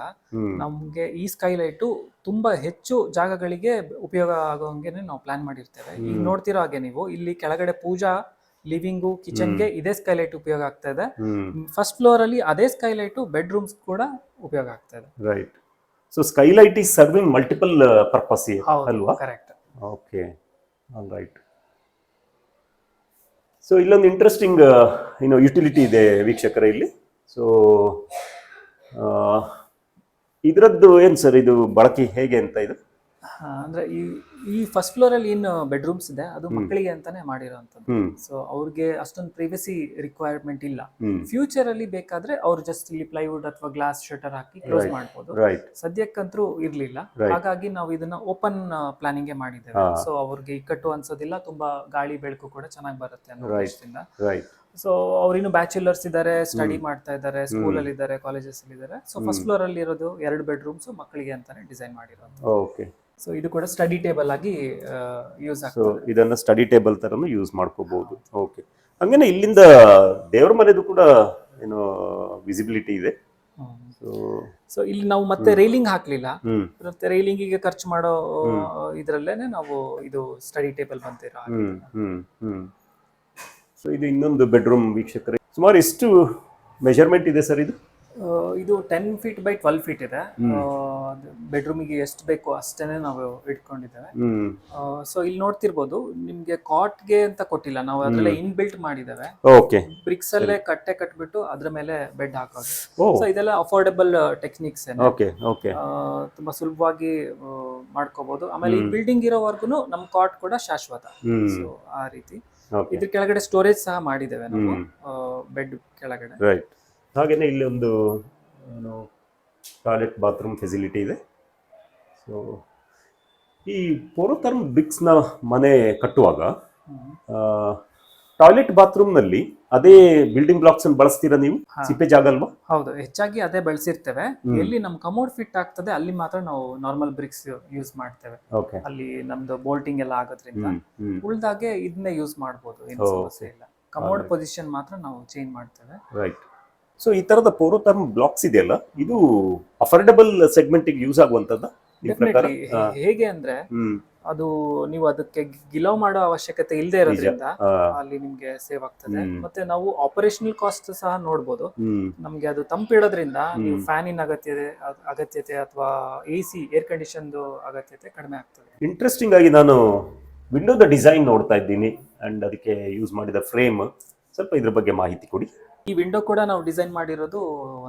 ನಮ್ಗೆ ಈ ಸ್ಕೈಲೈಟ್ ತುಂಬಾ ಹೆಚ್ಚು ಜಾಗಗಳಿಗೆ ಉಪಯೋಗ ಆಗೋಂಗೆ ನಾವು ಪ್ಲಾನ್ ಮಾಡಿರ್ತೇವೆ. ಈಗ. ನೋಡ್ತಿರೋ ಹಾಗೆ ನೀವು ಇಲ್ಲಿ ಕೆಳಗಡೆ ಪೂಜಾ ಲಿವಿಂಗು ಕಿಚನ್ಗೆ ಇದೇ ಸ್ಕೈಲೈಟ್ ಉಪಯೋಗ ಆಗ್ತಾ ಇದೆ. ಫಸ್ಟ್ ಫ್ಲೋರ್ ಅಲ್ಲಿ ಅದೇ ಸ್ಕೈಲೈಟು ಬೆಡ್ರೂಮ್ಸ್ ಕೂಡ ಉಪಯೋಗ ಆಗ್ತಾ ಇದೆ. Right so skylight is serving multiple purpose ಅಲ್ವಾ? Correct okay all right so ಇಲ್ಲೊಂದು ಇಂಟ್ರೆಸ್ಟಿಂಗ್ ಏನು ಯುಟಿಲಿಟಿ ಇದೆ ವೀಕ್ಷಕರ ಇಲ್ಲಿ. ಸೊ ಇದರದ್ದು ಏನು ಸರ್? ಇದು ಬಳಕೆ ಹೇಗೆ ಅಂತ ಇದು? ಅಂದ್ರೆ ಈ ಈ ಫಸ್ಟ್ ಫ್ಲೋರ್ ಅಲ್ಲಿ ಏನು ಬೆಡ್ರೂಮ್ಸ್ ಇದೆ ಅದು ಮಕ್ಕಳಿಗೆ ಅಂತಾನೆ ಮಾಡಿರೋಂಥದ್ದು ಸೊ ಅವ್ರಿಗೆ ಅಷ್ಟೊಂದು ಪ್ರೈವಸಿ ರಿಕ್ವೈರ್ಮೆಂಟ್ ಇಲ್ಲ. ಫ್ಯೂಚರ್ ಅಲ್ಲಿ ಬೇಕಾದ್ರೆ ಅವ್ರು ಜಸ್ಟ್ ಇಲ್ಲಿ ಪ್ಲೈವುಡ್ ಅಥವಾ ಗ್ಲಾಸ್ ಶಟರ್ ಹಾಕಿ ಕ್ಲೋಸ್ ಮಾಡಬಹುದು ಸದ್ಯಕ್ಕಂತೂ ಇರ್ಲಿಲ್ಲ. ಹಾಗಾಗಿ ನಾವು ಇದನ್ನ ಓಪನ್ ಪ್ಲಾನಿಂಗ್ ಮಾಡಿದ್ದೇವೆ. ಸೊ ಅವ್ರಿಗೆ ಇಕ್ಕಟ್ಟು ಅನ್ಸೋದಿಲ್ಲ ತುಂಬಾ ಗಾಳಿ ಬೆಳಕು ಕೂಡ ಚೆನ್ನಾಗಿ ಬರುತ್ತೆ ಅನ್ನೋ. ಉದ್ದೇಶದಿಂದ. ಸೊ ಅವ್ರಿನ್ನು ಬ್ಯಾಚುಲರ್ಸ್ ಇದ್ದಾರೆ ಸ್ಟಡಿ ಮಾಡ್ತಾ ಇದ್ದಾರೆ ಸ್ಕೂಲ್ ಅಲ್ಲಿ ಇದ್ದಾರೆ ಕಾಲೇಜಸ್ ಅಲ್ಲಿ ಇದ್ದಾರೆ ಸೊ ಫಸ್ಟ್. ಫ್ಲೋರ್ ಅಲ್ಲಿ ಇರೋದು ಎರಡು ಬೆಡ್ರೂಮ್ಸ್ ಮಕ್ಕಳಿಗೆ ಅಂತಾನೆ ಡಿಸೈನ್ ಮಾಡಿರೋದು. ಓಕೆ ಸೊ ಇದು ಕೂಡ ಸ್ಟಡಿ ಟೇಬಲ್ ಆಗಿ ಯೂಸ್ ಸೊ ಆಗ್ತದೆ. ಇದನ್ನ ಸ್ಟಡಿ ಟೇಬಲ್ ತರನು ಯೂಸ್ ಮಾಡ್ಕೋಬಹುದು ಓಕೆ ಹಂಗೇನೆ ಇಲ್ಲಿಂದ ದೇವರ ಮನೆದು ಕೂಡ ಏನು ವಿಸಿಬಿಲಿಟಿ ಇದೆ. ಸೊ ಸೊ ಇಲ್ಲಿ ನಾವು ಮತ್ತೆ ರೈಲಿಂಗ್ ಹಾಕ್ಲಿಲ್ಲ. ಹ್ಮ್. ಮತ್ತೆ ರೈಲಿಂಗಿಗೆ ಖರ್ಚು ಮಾಡೋ ಇದರಲ್ಲೇನೆ ನಾವು ಇದು ಸ್ಟಡಿ ಟೇಬಲ್ ಬಂತಿರೋ ಹಾಗೆ. ಹ್ಮ್ ಹ್ಮ್ ಹ್ಮ್. ಸೊ ಇದು ಇನ್ನೊಂದು ಬೆಡ್ರೂಮ್ ವೀಕ್ಷಕರೇ. ಸುಮಾರು ಎಷ್ಟು ಮೆಜರ್ಮೆಂಟ್ ಇದೆ ಸರ್ ಇದು? ಇದು ten feet by twelve feet ಇದೆ. ಬೆಡ್ರೂಮಿಗೆ ಎಷ್ಟು ಬೇಕು ಅಷ್ಟೇನೆ ನಾವು ಇಟ್ಕೊಂಡಿದ್ದೇವೆ. ಸೊ ಇಲ್ಲಿ ನೋಡ್ತಿರ್ಬೋದು ನಿಮ್ಗೆ ಕಾಟ್ಗೆ ಅಂತ ಕೊಟ್ಟಿಲ್ಲ ನಾವು ಅದ್ರಲ್ಲೇ ಇನ್ ಬಿಲ್ಟ್ ಮಾಡಿದ್ದೇವೆ. ಬ್ರಿಕ್ಸ್ ಅಲ್ಲೇ ಕಟ್ಟೆ ಕಟ್ಬಿಟ್ಟು ಅದ್ರ ಮೇಲೆ ಬೆಡ್ ಹಾಕೋದು. ಸೊ ಇದೆಲ್ಲ ಅಫೋರ್ಡೆಬಲ್ ಟೆಕ್ನಿಕ್ಸ್ ತುಂಬಾ ಸುಲಭವಾಗಿ ಮಾಡ್ಕೋಬಹುದು ಆಮೇಲೆ ಈ ಬಿಲ್ಡಿಂಗ್ ಇರೋವರೆಗೂ ನಮ್ ಕಾಟ್ ಕೂಡ ಶಾಶ್ವತ. ಸೊ ಆ ರೀತಿ. ಇದ್ರ ಕೆಳಗಡೆ ಸ್ಟೋರೇಜ್ ಸಹ ಮಾಡಿದ್ದೇವೆ ನಾವು. ಬೆಡ್ ಕೆಳಗಡೆ. ರೈಟ್ ಹಾಗೇನೆ ಇಲ್ಲಿ ಒಂದು ಏನು ಟಾಯ್ಲೆಟ್ ಬಾತ್ರೂಮ್ ಫೆಸಿಲಿಟಿ ಇದೆ. ಸೊ ಈ ಪೋರೋಥರ್ಮ್ ಬ್ರಿಕ್ಸ್ನ ಮನೆ ಕಟ್ಟುವಾಗ ಟಾಯ್ಲೆಟ್ ಟಾಯ್ಲೆಟ್ ಬಾತ್ರೂಮ್ನಲ್ಲಿ ಅದೇ ಬಿಲ್ಡಿಂಗ್ ಬ್ಲಾಕ್ಸ್ ಅನ್ನು ಬಳಸ್ತೀರಾ ನೀವು. ಸಿಪ್ಪೆ ಜಾಗ ಅಲ್ವಾ? ಹೌದು ಹೆಚ್ಚಾಗಿ ಅದೇ ಬಳಸಿರ್ತೇವೆ. ಎಲ್ಲಿ ನಮ್ ಕಮೋಡ್ ಫಿಟ್ ಆಗ್ತದೆ ಅಲ್ಲಿ ಮಾತ್ರ ನಾವು ನಾರ್ಮಲ್ ಬ್ರಿಕ್ಸ್ ಯೂಸ್ ಮಾಡ್ತೇವೆ. ಓಕೆ. ಅಲ್ಲಿ ನಮ್ದು ಬೋಲ್ಟಿಂಗ್ ಎಲ್ಲ ಆಗೋದ್ರಿಂದ ಉಳ್ದಾಗೆ ಇದನ್ನೇ ಯೂಸ್ ಮಾಡ್ಬೋದು ಏನು ಸಮಸ್ಯೆ ಇಲ್ಲ. ಕಮೋಡ್ ಪೊಸಿಷನ್ ಮಾತ್ರ ನಾವು ಚೇಂಜ್ ಮಾಡ್ತೇವೆ. ರೈಟ್. ಸೊ ಈ ತರದ ಪೋರೋಥರ್ಮ್ ಬ್ಲಾಕ್ಸ್ ಇದೆಯಲ್ಲ ಇದು ಅಫೋರ್ಡಬಲ್ ಸೆಗ್ಮೆಂಟಿಗೆ ಯೂಸ್ ಆಗುವಂತದ್ದು. ಹೇಗೆ ಅಂದ್ರೆ ಅದು ನೀವು ಅದಕ್ಕೆ ಗಿಲವ್ ಮಾಡೋ ಅವಶ್ಯಕತೆ ಇಲ್ಲದೆ ಇರೋದ್ರಿಂದ ಅಲ್ಲಿ ನಿಮ್ಗೆ ಸೇವ್ ಆಗ್ತದೆ. ಮತ್ತೆ ನಾವು ಆಪರೇಷನಲ್ ಕಾಸ್ಟ್ ಸಹ ನೋಡ್ಬೋದು. ನಮ್ಗೆ ಅದು ತಂಪಿಡೋದ್ರಿಂದ ನೀವು. ಫ್ಯಾನಿನ ಅಗತ್ಯತೆ ಅಗತ್ಯತೆ ಅಥವಾ ಎ ಸಿ ಏರ್ ಕಂಡೀಷನ್ ಅಗತ್ಯತೆ ಕಡಿಮೆ ಆಗ್ತದೆ. ಇಂಟ್ರೆಸ್ಟಿಂಗ್ ಆಗಿ ನಾನು ವಿಂಡೋದ ಡಿಸೈನ್ ನೋಡ್ತಾ ಇದ್ದೀನಿ. ಅಂಡ್ ಅದಕ್ಕೆ ಯೂಸ್ ಮಾಡಿದ ಫ್ರೇಮ್ ಸ್ವಲ್ಪ ಇದ್ರ ಬಗ್ಗೆ ಮಾಹಿತಿ ಕೊಡಿ. ಈ ವಿಂಡೋ ಕೂಡ ನಾವು ಡಿಸೈನ್ ಮಾಡಿರೋದು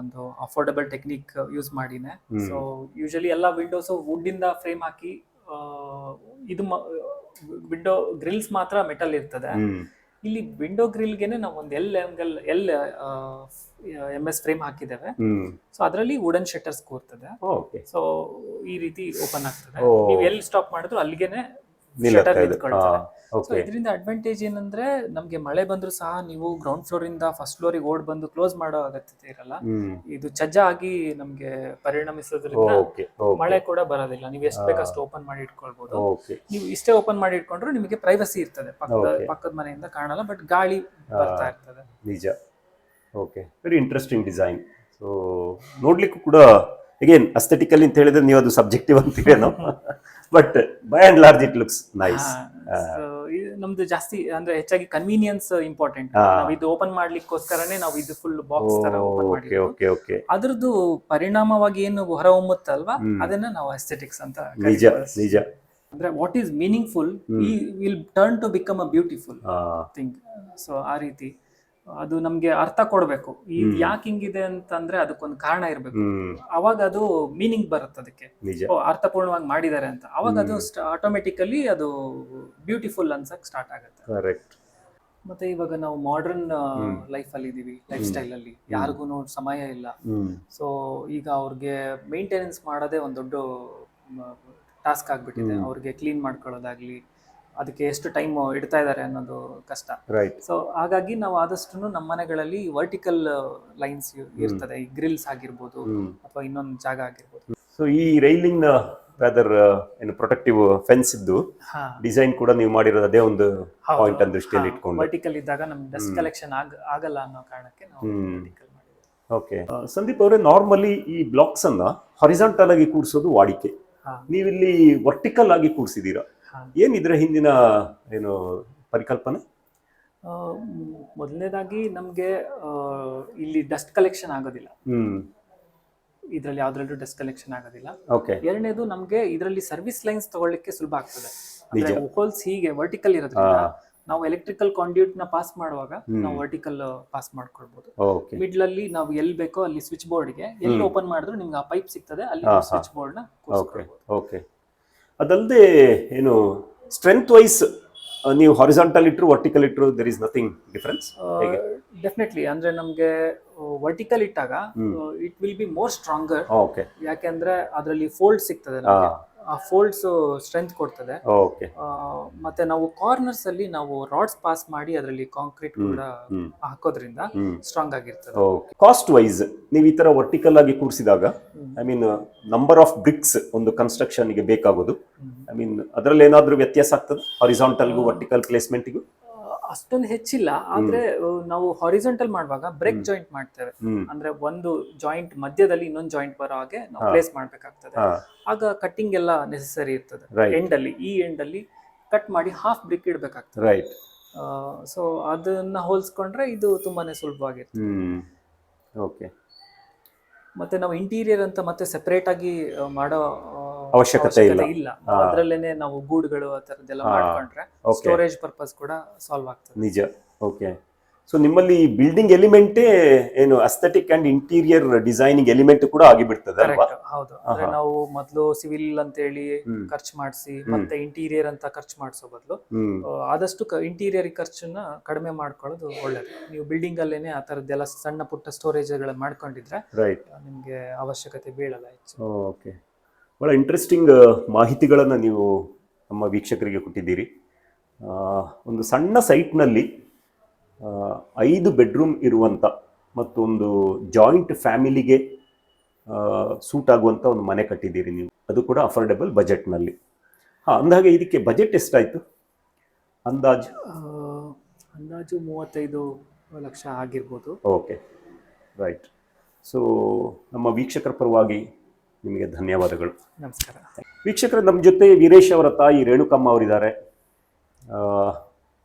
ಒಂದು ಅಫೋರ್ಡಬಲ್ ಟೆಕ್ನಿಕ್ ಯೂಸ್ ಮಾಡಿನೇ. ಸೊ ಯೂಶಲಿ ಎಲ್ಲ ವಿಂಡೋಸ್ ವುಡ್ ಇಂದ ಫ್ರೇಮ್ ಹಾಕಿ ಇದು ವಿಂಡೋ ಗ್ರಿಲ್ಸ್ ಮಾತ್ರ ಮೆಟಲ್ ಇರ್ತದೆ. ಇಲ್ಲಿ ವಿಂಡೋ ಗ್ರಿಲ್ಗೆನೆ ನಾವು ಒಂದು L angle L M S frame ಹಾಕಿದ್ದೇವೆ. ಸೊ ಅದರಲ್ಲಿ ವುಡನ್ ಶಟರ್ಸ್ ಕೂರ್ತದೆ. ಸೊ ಈ ರೀತಿ ಓಪನ್ ಆಗ್ತದೆ. ನೀವು ಎಲ್ಲಿ ಸ್ಟಾಪ್ ಮಾಡಿದ್ರು ಅಲ್ಲಿಗೆನೆ ಇದರಿಂದ ಅಡ್ವಾಂಟೇಜ್ ಏನಂದ್ರೆ ನಮ್ಗೆ ಮಳೆ ಬಂದ್ರು ಸಹ ನೀವು ಗ್ರೌಂಡ್ ಫ್ಲೋರ್ ಇಂದ ಫಸ್ಟ್ ಫ್ಲೋರ್ ಓಡ್ ಬಂದು ಕ್ಲೋಸ್ ಮಾಡೋ ಅಗತ್ಯತೆ ಇರಲ್ಲ. ಇದು ಚಜ್ಜ ಆಗಿ ನಮ್ಗೆ ಪರಿಣಮಿಸೋದ್ರಿಂದ ಮಳೆ ಕೂಡ ಬರೋದಿಲ್ಲ. ನೀವು ಎಷ್ಟು. ಬೇಕಷ್ಟು ಓಪನ್ ಮಾಡಿ ಇಟ್ಕೊಳ್ಬಹುದು ನೀವು ಇಷ್ಟೇ ಓಪನ್ ಮಾಡಿ ಇಟ್ಕೊಂಡ್ರು ನಿಮಗೆ ಪ್ರೈವಸಿ ಇರ್ತದೆ. ಪಕ್ಕದ ಪಕ್ಕದ ಮನೆಯಿಂದ ಕಾಣಲ್ಲ ಬಟ್ ಗಾಳಿ ಬರ್ತಾ ಇರ್ತದೆ. ನಿಜ. Okay very interesting design so ನೋಡ್ಲಿಕ್ಕೂ ಕೂಡ ಅಗೇನ್ ಅಸ್ಥೆಟಿಕಲ್ ಅಂತ ಹೇಳಿದ್ರೆ ನೀವು ಅದು subjective ಅಂತೀರೇನೋ but by and large it looks nice ನಮ್ದು ಜಾಸ್ತಿ ಅಂದ್ರೆ ಹೆಚ್ಚಾಗಿ ಕನ್ವೀನಿಯನ್ಸ್ ಇಂಪಾರ್ಟೆಂಟ್ ನಾವು ಇದು ಓಪನ್ ಮಾಡ್ಲಿಕ್ಕೋಸ್ಕರನೇ ನಾವು ಇದು ಫುಲ್ ಬಾಕ್ಸ್ ತರ ಓಪನ್ ಅದ್ರದ್ದು ಪರಿಣಾಮವಾಗಿ ಏನು ಹೊರ ಹೊಮ್ಮುತ್ತಲ್ವಾ ಹ್ಮ್. ಅದನ್ನ ನಾವು ಅಸ್ಥೆಟಿಕ್ಸ್ ಅಂತ ನಿಜ. ನಿಜ. ಅಂದ್ರೆ ವಾಟ್ ಈಸ್ ಮೀನಿಂಗ್ ಫುಲ್ ಈ will turn to become a beautiful thing so ಆ ರೀತಿ. ಅದು ನಮ್ಗೆ ಅರ್ಥ ಕೊಡ್ಬೇಕು. ಇದು ಯಾಕೆ ಹಿಂಗಿದೆ ಅಂತಂದ್ರೆ ಅದಕ್ಕೊಂದು ಕಾರಣ ಇರ್ಬೇಕು. ಅವಾಗ ಅದು ಮೀನಿಂಗ್ ಬರುತ್ತೆ ಅದಕ್ಕೆ. ಓ, ಅರ್ಥಪೂರ್ಣವಾಗಿ ಮಾಡಿದ್ದಾರೆ ಅಂತ. ಅವಾಗ ಅದು. ಆಟೋಮೆಟಿಕಲಿ ಅದು ಬ್ಯೂಟಿಫುಲ್ ಅನ್ಸಕ್ ಸ್ಟಾರ್ಟ್ ಆಗುತ್ತೆ. ಕರೆಕ್ಟ್ ಮತ್ತೆ ಇವಾಗ ನಾವು ಮಾಡರ್ನ್. ಲೈಫ್ ಅಲ್ಲಿ ಇದೀವಿ ಲೈಫ್ ಸ್ಟೈಲ್ ಅಲ್ಲಿ. ಯಾರಿಗೂ ಸಮಯ ಇಲ್ಲ. ಹ್ಮ್. ಸೊ ಈಗ ಅವ್ರಿಗೆ ಮೇಂಟೆನೆನ್ಸ್ ಮಾಡೋದೇ ಒಂದು ದೊಡ್ಡ ಟಾಸ್ಕ್ ಆಗ್ಬಿಟ್ಟಿದೆ. ಅವ್ರಿಗೆ ಕ್ಲೀನ್ ಮಾಡ್ಕೊಳ್ಳೋದಾಗ್ಲಿ ಅದಕ್ಕೆ ಎಷ್ಟು ಟೈಮ್ ಇಡ್ತಾ ಇದ್ದಾರೆ ಅನ್ನೋದು ಕಷ್ಟ. ರೈಟ್ ಸೊ ಹಾಗಾಗಿ ನಾವು ಆದಷ್ಟು ನಮ್ಮ ಮನೆಗಳಲ್ಲಿ ವರ್ಟಿಕಲ್ ಲೈನ್ಸ್ ಇರ್ತದೆ. ಈ ಗ್ರಿಲ್ಸ್ ಆಗಿರ್ಬೋದು ಅಥವಾ ಇನ್ನೊಂದು ಜಾಗ ಆಗಿರ್ಬೋದು. ಸೊ ಈ ರೈಲಿಂಗ್ ರಾದರ್ ಏನು ಪ್ರೊಟೆಕ್ಟಿವ್ ಫೆನ್ಸ್ ಇದ್ದು ಡಿಸೈನ್ ಕೂಡ ನೀವು ಮಾಡಿರೋದು ಅದೇ ಒಂದು ಪಾಯಿಂಟ್ ಅನ್ನು ದೃಷ್ಟಿಯಲ್ಲಿ ಇಟ್ಕೊಂಡು. ವರ್ಟಿಕಲ್ ಇದ್ದಾಗ ನಮ್ ಡಸ್ಟ್. ಕಲೆಕ್ಷನ್ ಆಗ ಆಗಲ್ಲ ಅನ್ನೋ ಕಾರಣಕ್ಕೆ ನಾವು ಮಾಡಿದ್ವಿ ಓಕೆ ಸಂದೀಪ್ ಅವರೇ ನಾರ್ಮಲಿ ಈ ಬ್ಲಾಕ್ಸ್ ಅನ್ನ ಹಾರಿಸಾಂಟಲ್ ಆಗಿ ಕೂಡಿಸೋದು ವಾಡಿಕೆ. ಹಾ. ನೀವಿಲ್ಲಿ ವರ್ಟಿಕಲ್ ಆಗಿ ಕೂರಿಸಿದೀರಾ? ಏನಿದ್ರ ಹಿಂದಿನ ಏನು ಪರಿಕಲ್ಪನೆ? ಮೊದಲನೇದಾಗಿ ನಮಗೆ ಇಲ್ಲಿ ಡಸ್ಟ್ ಕಲೆಕ್ಷನ್ ಆಗೋದಿಲ್ಲ. ಇದರಲ್ಲಿ ಯಾವ್ದ್ರಲ್ಲೂ ಡಸ್ಟ್ ಕಲೆಕ್ಷನ್ ಆಗೋದಿಲ್ಲ. ಎರಡನೇದು ನಮಗೆ ಇದರಲ್ಲಿ ಸರ್ವಿಸ್ ಲೈನ್ಸ್ ತಗೊಳ್ಳಿಕ್ಕೆ ಸುಲಭ ಆಗ್ತದೆ. ಹೋಲ್ಸ್ ಹೀಗೆ ವರ್ಟಿಕಲ್ ಇರೋದ್ರಿಂದ ನಾವು ಎಲೆಕ್ಟ್ರಿಕಲ್ ಕಾಂಡ್ಯೂಟ್ನ ಪಾಸ್ ಮಾಡುವಾಗ ನಾವು ವರ್ಟಿಕಲ್ ಪಾಸ್ ಮಾಡ್ಕೊಳ್ಬಹುದು ಮಿಡ್ಲ್ ಅಲ್ಲಿ ನಾವು ಎಲ್ಲಿ ಬೇಕೋ ಅಲ್ಲಿ ಸ್ವಿಚ್ ಬೋರ್ಡ್ಗೆ ಎಲ್ಲಿ ಓಪನ್ ಮಾಡಿದ್ರು ನಿಮ್ಗೆ ಆ ಪೈಪ್ ಸಿಗ್ತದೆ ಅಲ್ಲಿ. ಸ್ವಿಚ್ ಬೋರ್ಡ್ನ ಅದಲ್ಲದೆ ಏನು ಸ್ಟ್ರೆಂತ್ ವೈಸ್ ನೀವು ಹಾರಿಸಾಂಟಲ್ ಇಟ್ರು ವರ್ಟಿಕಲ್ ಇಟ್ರು ದರ್ ಇಸ್ ನಥಿಂಗ್ ಡಿಫ್ರೆನ್ಸ್ ಹೇಗೆ? ಡೆಫಿನೆಟ್ಲಿ ಅಂದ್ರೆ ನಮ್ಗೆ ವರ್ಟಿಕಲ್ ಇಟ್ಟಾಗ. It will be more stronger okay ಯಾಕೆಂದ್ರೆ ಅದರಲ್ಲಿ ಫೋಲ್ಡ್ ಸಿಗ್ತದೆ. ಆ ಫೋಲ್ಡ್ಸ್ ಸ್ಟ್ರೆಂತ್ ಕೊಡ್ತದೆ. ಓಕೆ ಮತ್ತೆ ನಾವು ಕಾರ್ನರ್ಸ್ ಅಲ್ಲಿ ನಾವು ರಾಡ್ಸ್ ಪಾಸ್ ಮಾಡಿ ಅದರಲ್ಲಿ ಕಾಂಕ್ರೀಟ್ ಕೂಡ ಹಾಕೋದ್ರಿಂದ ಸ್ಟ್ರಾಂಗ್ ಆಗಿರ್ತದೆ. ಕಾಸ್ಟ್ ವೈಸ್ ನೀವು ಈ ತರ ವರ್ಟಿಕಲ್ ಆಗಿ ಕೂರಿಸಿದಾಗ I mean number of bricks ಒಂದು ಕನ್ಸ್ಟ್ರಕ್ಷನ್ಗೆ ಬೇಕಾಗೋದು. ಐ ಮೀನ್ ಅದರಲ್ಲಿ ಏನಾದ್ರೂ ವ್ಯತ್ಯಾಸ ಆಗ್ತದೆ? ಹಾರಿಸಾಂಟಲ್ಗೂ ವರ್ಟಿಕಲ್ ಪ್ಲೇಸ್ಮೆಂಟ್ಗೂ ಅಷ್ಟೊಂದು ಹೆಚ್ಚಿಲ್ಲ ಆದ್ರೆ ನಾವು ಹಾರಿಜಾಂಟಲ್ ಮಾಡುವಾಗ ಬ್ರೇಕ್ ಜಾಯಿಂಟ್ ಮಾಡ್ತೇವೆ. ಅಂದ್ರೆ ಒಂದು ಜಾಯಿಂಟ್ ಮಧ್ಯದಲ್ಲಿ ಇನ್ನೊಂದು ಜಾಯಿಂಟ್ ಬರೋ ಹಾಗೆ ನಾವು ಪ್ಲೇಸ್ ಮಾಡ್ಬೇಕಾಗ್ತದೆ. ಆಗ ಕಟ್ಟಿಂಗ್ ಎಲ್ಲ ನೆಸೆಸರಿ ಇರ್ತದೆ. ಎಂಡ್ ಅಲ್ಲಿ ಈ ಎಂಡ್ ಅಲ್ಲಿ ಕಟ್ ಮಾಡಿ ಹಾಫ್ ಬ್ರಿಕ್ ಇಡ್ಬೇಕಾಗ್ತದೆ. ರೈಟ್ ಸೊ ಅದನ್ನ ಹೋಲಿಸ್ಕೊಂಡ್ರೆ ಇದು ತುಂಬಾನೇ ಸುಲಭವಾಗಿರ್ತದೆ. ಓಕೆ ಮತ್ತೆ ನಾವು ಇಂಟೀರಿಯರ್ ಅಂತ ಮತ್ತೆ ಸೆಪರೇಟ್ ಆಗಿ ಮಾಡೋ ಅವಶ್ಯಕತೆ ಇಲ್ಲ. ಅದ್ರಲ್ಲೇನೆ ನಾವು ಗೂಡುಗಳು ಆ ತರದ್ದೆಲ್ಲ ಮಾಡ್ಕೊಂಡ್ರೆ ಸ್ಟೋರೇಜ್ ಪರ್ಪಸ್ ಕೂಡ ಸಾಲ್ವ್ ಆಗ್ತದೆ. ನಿಜ. ಓಕೆ ಸೊ ನಿಮ್ಮಲ್ಲಿ ಬಿಲ್ಡಿಂಗ್ ಎಲಿಮೆಂಟೇ ಏನು aesthetic and interior designing element ಕೂಡ ಆಗಿಬಿಡ್ತದೆ ಅಲ್ವಾ? ಹೌದು. ಅಂದ್ರೆ ನಾವು ಮೊದಲು ಸಿವಿಲ್ ಅಂತ ಹೇಳಿ. ಖರ್ಚು ಮಾಡಿಸಿ ಮತ್ತೆ ಇಂಟೀರಿಯರ್ ಅಂತ ಖರ್ಚು ಮಾಡಿಸೋ ಬದಲು ಆದಷ್ಟು ಇಂಟೀರಿಯರ್ ಖರ್ಚನ್ನ ಕಡಿಮೆ ಮಾಡ್ಕೊಳ್ಳೋದು ಒಳ್ಳೇದು. ನೀವು ಬಿಲ್ಡಿಂಗ್ ಅಲ್ಲೇನೆ ಆ ತರದ್ದೆಲ್ಲ ಸಣ್ಣ ಪುಟ್ಟ ಸ್ಟೋರೇಜ್ ಮಾಡ್ಕೊಂಡಿದ್ರೆ ನಿಮ್ಗೆ ಅವಶ್ಯಕತೆ ಬೀಳಲ್ಲ ಹೆಚ್ಚು. ಓಕೆ ಭಾಳ ಇಂಟ್ರೆಸ್ಟಿಂಗ್ ಮಾಹಿತಿಗಳನ್ನು ನೀವು ನಮ್ಮ ವೀಕ್ಷಕರಿಗೆ ಕೊಟ್ಟಿದ್ದೀರಿ. ಒಂದು ಸಣ್ಣ ಸೈಟ್ನಲ್ಲಿ ಐದು ಬೆಡ್ರೂಮ್ ಇರುವಂಥ ಮತ್ತೊಂದು ಜಾಯಿಂಟ್ ಫ್ಯಾಮಿಲಿಗೆ ಸೂಟ್ ಆಗುವಂಥ ಒಂದು ಮನೆ ಕಟ್ಟಿದ್ದೀರಿ ನೀವು. ಅದು ಕೂಡ ಅಫೋರ್ಡೆಬಲ್ ಬಜೆಟ್ನಲ್ಲಿ ಹಾಂ ಅಂದಾಗೆ ಇದಕ್ಕೆ ಬಜೆಟ್ ಎಷ್ಟಾಯಿತು? ಅಂದಾಜು? ಅಂದಾಜು ಮೂವತ್ತೈದು ಲಕ್ಷ ಆಗಿರ್ಬೋದು. ಓಕೆ ರೈಟ್ ಸೊ ನಮ್ಮ ವೀಕ್ಷಕರ ಪರವಾಗಿ ನಿಮಗೆ ಧನ್ಯವಾದಗಳು. ನಮಸ್ಕಾರ. ವೀಕ್ಷಕರು ನಮ್ಮ ಜೊತೆ ವೀರೇಶ್ ಅವರ ತಾಯಿ ರೇಣುಕಮ್ಮ ಅವರಿದ್ದಾರೆ. ಆ,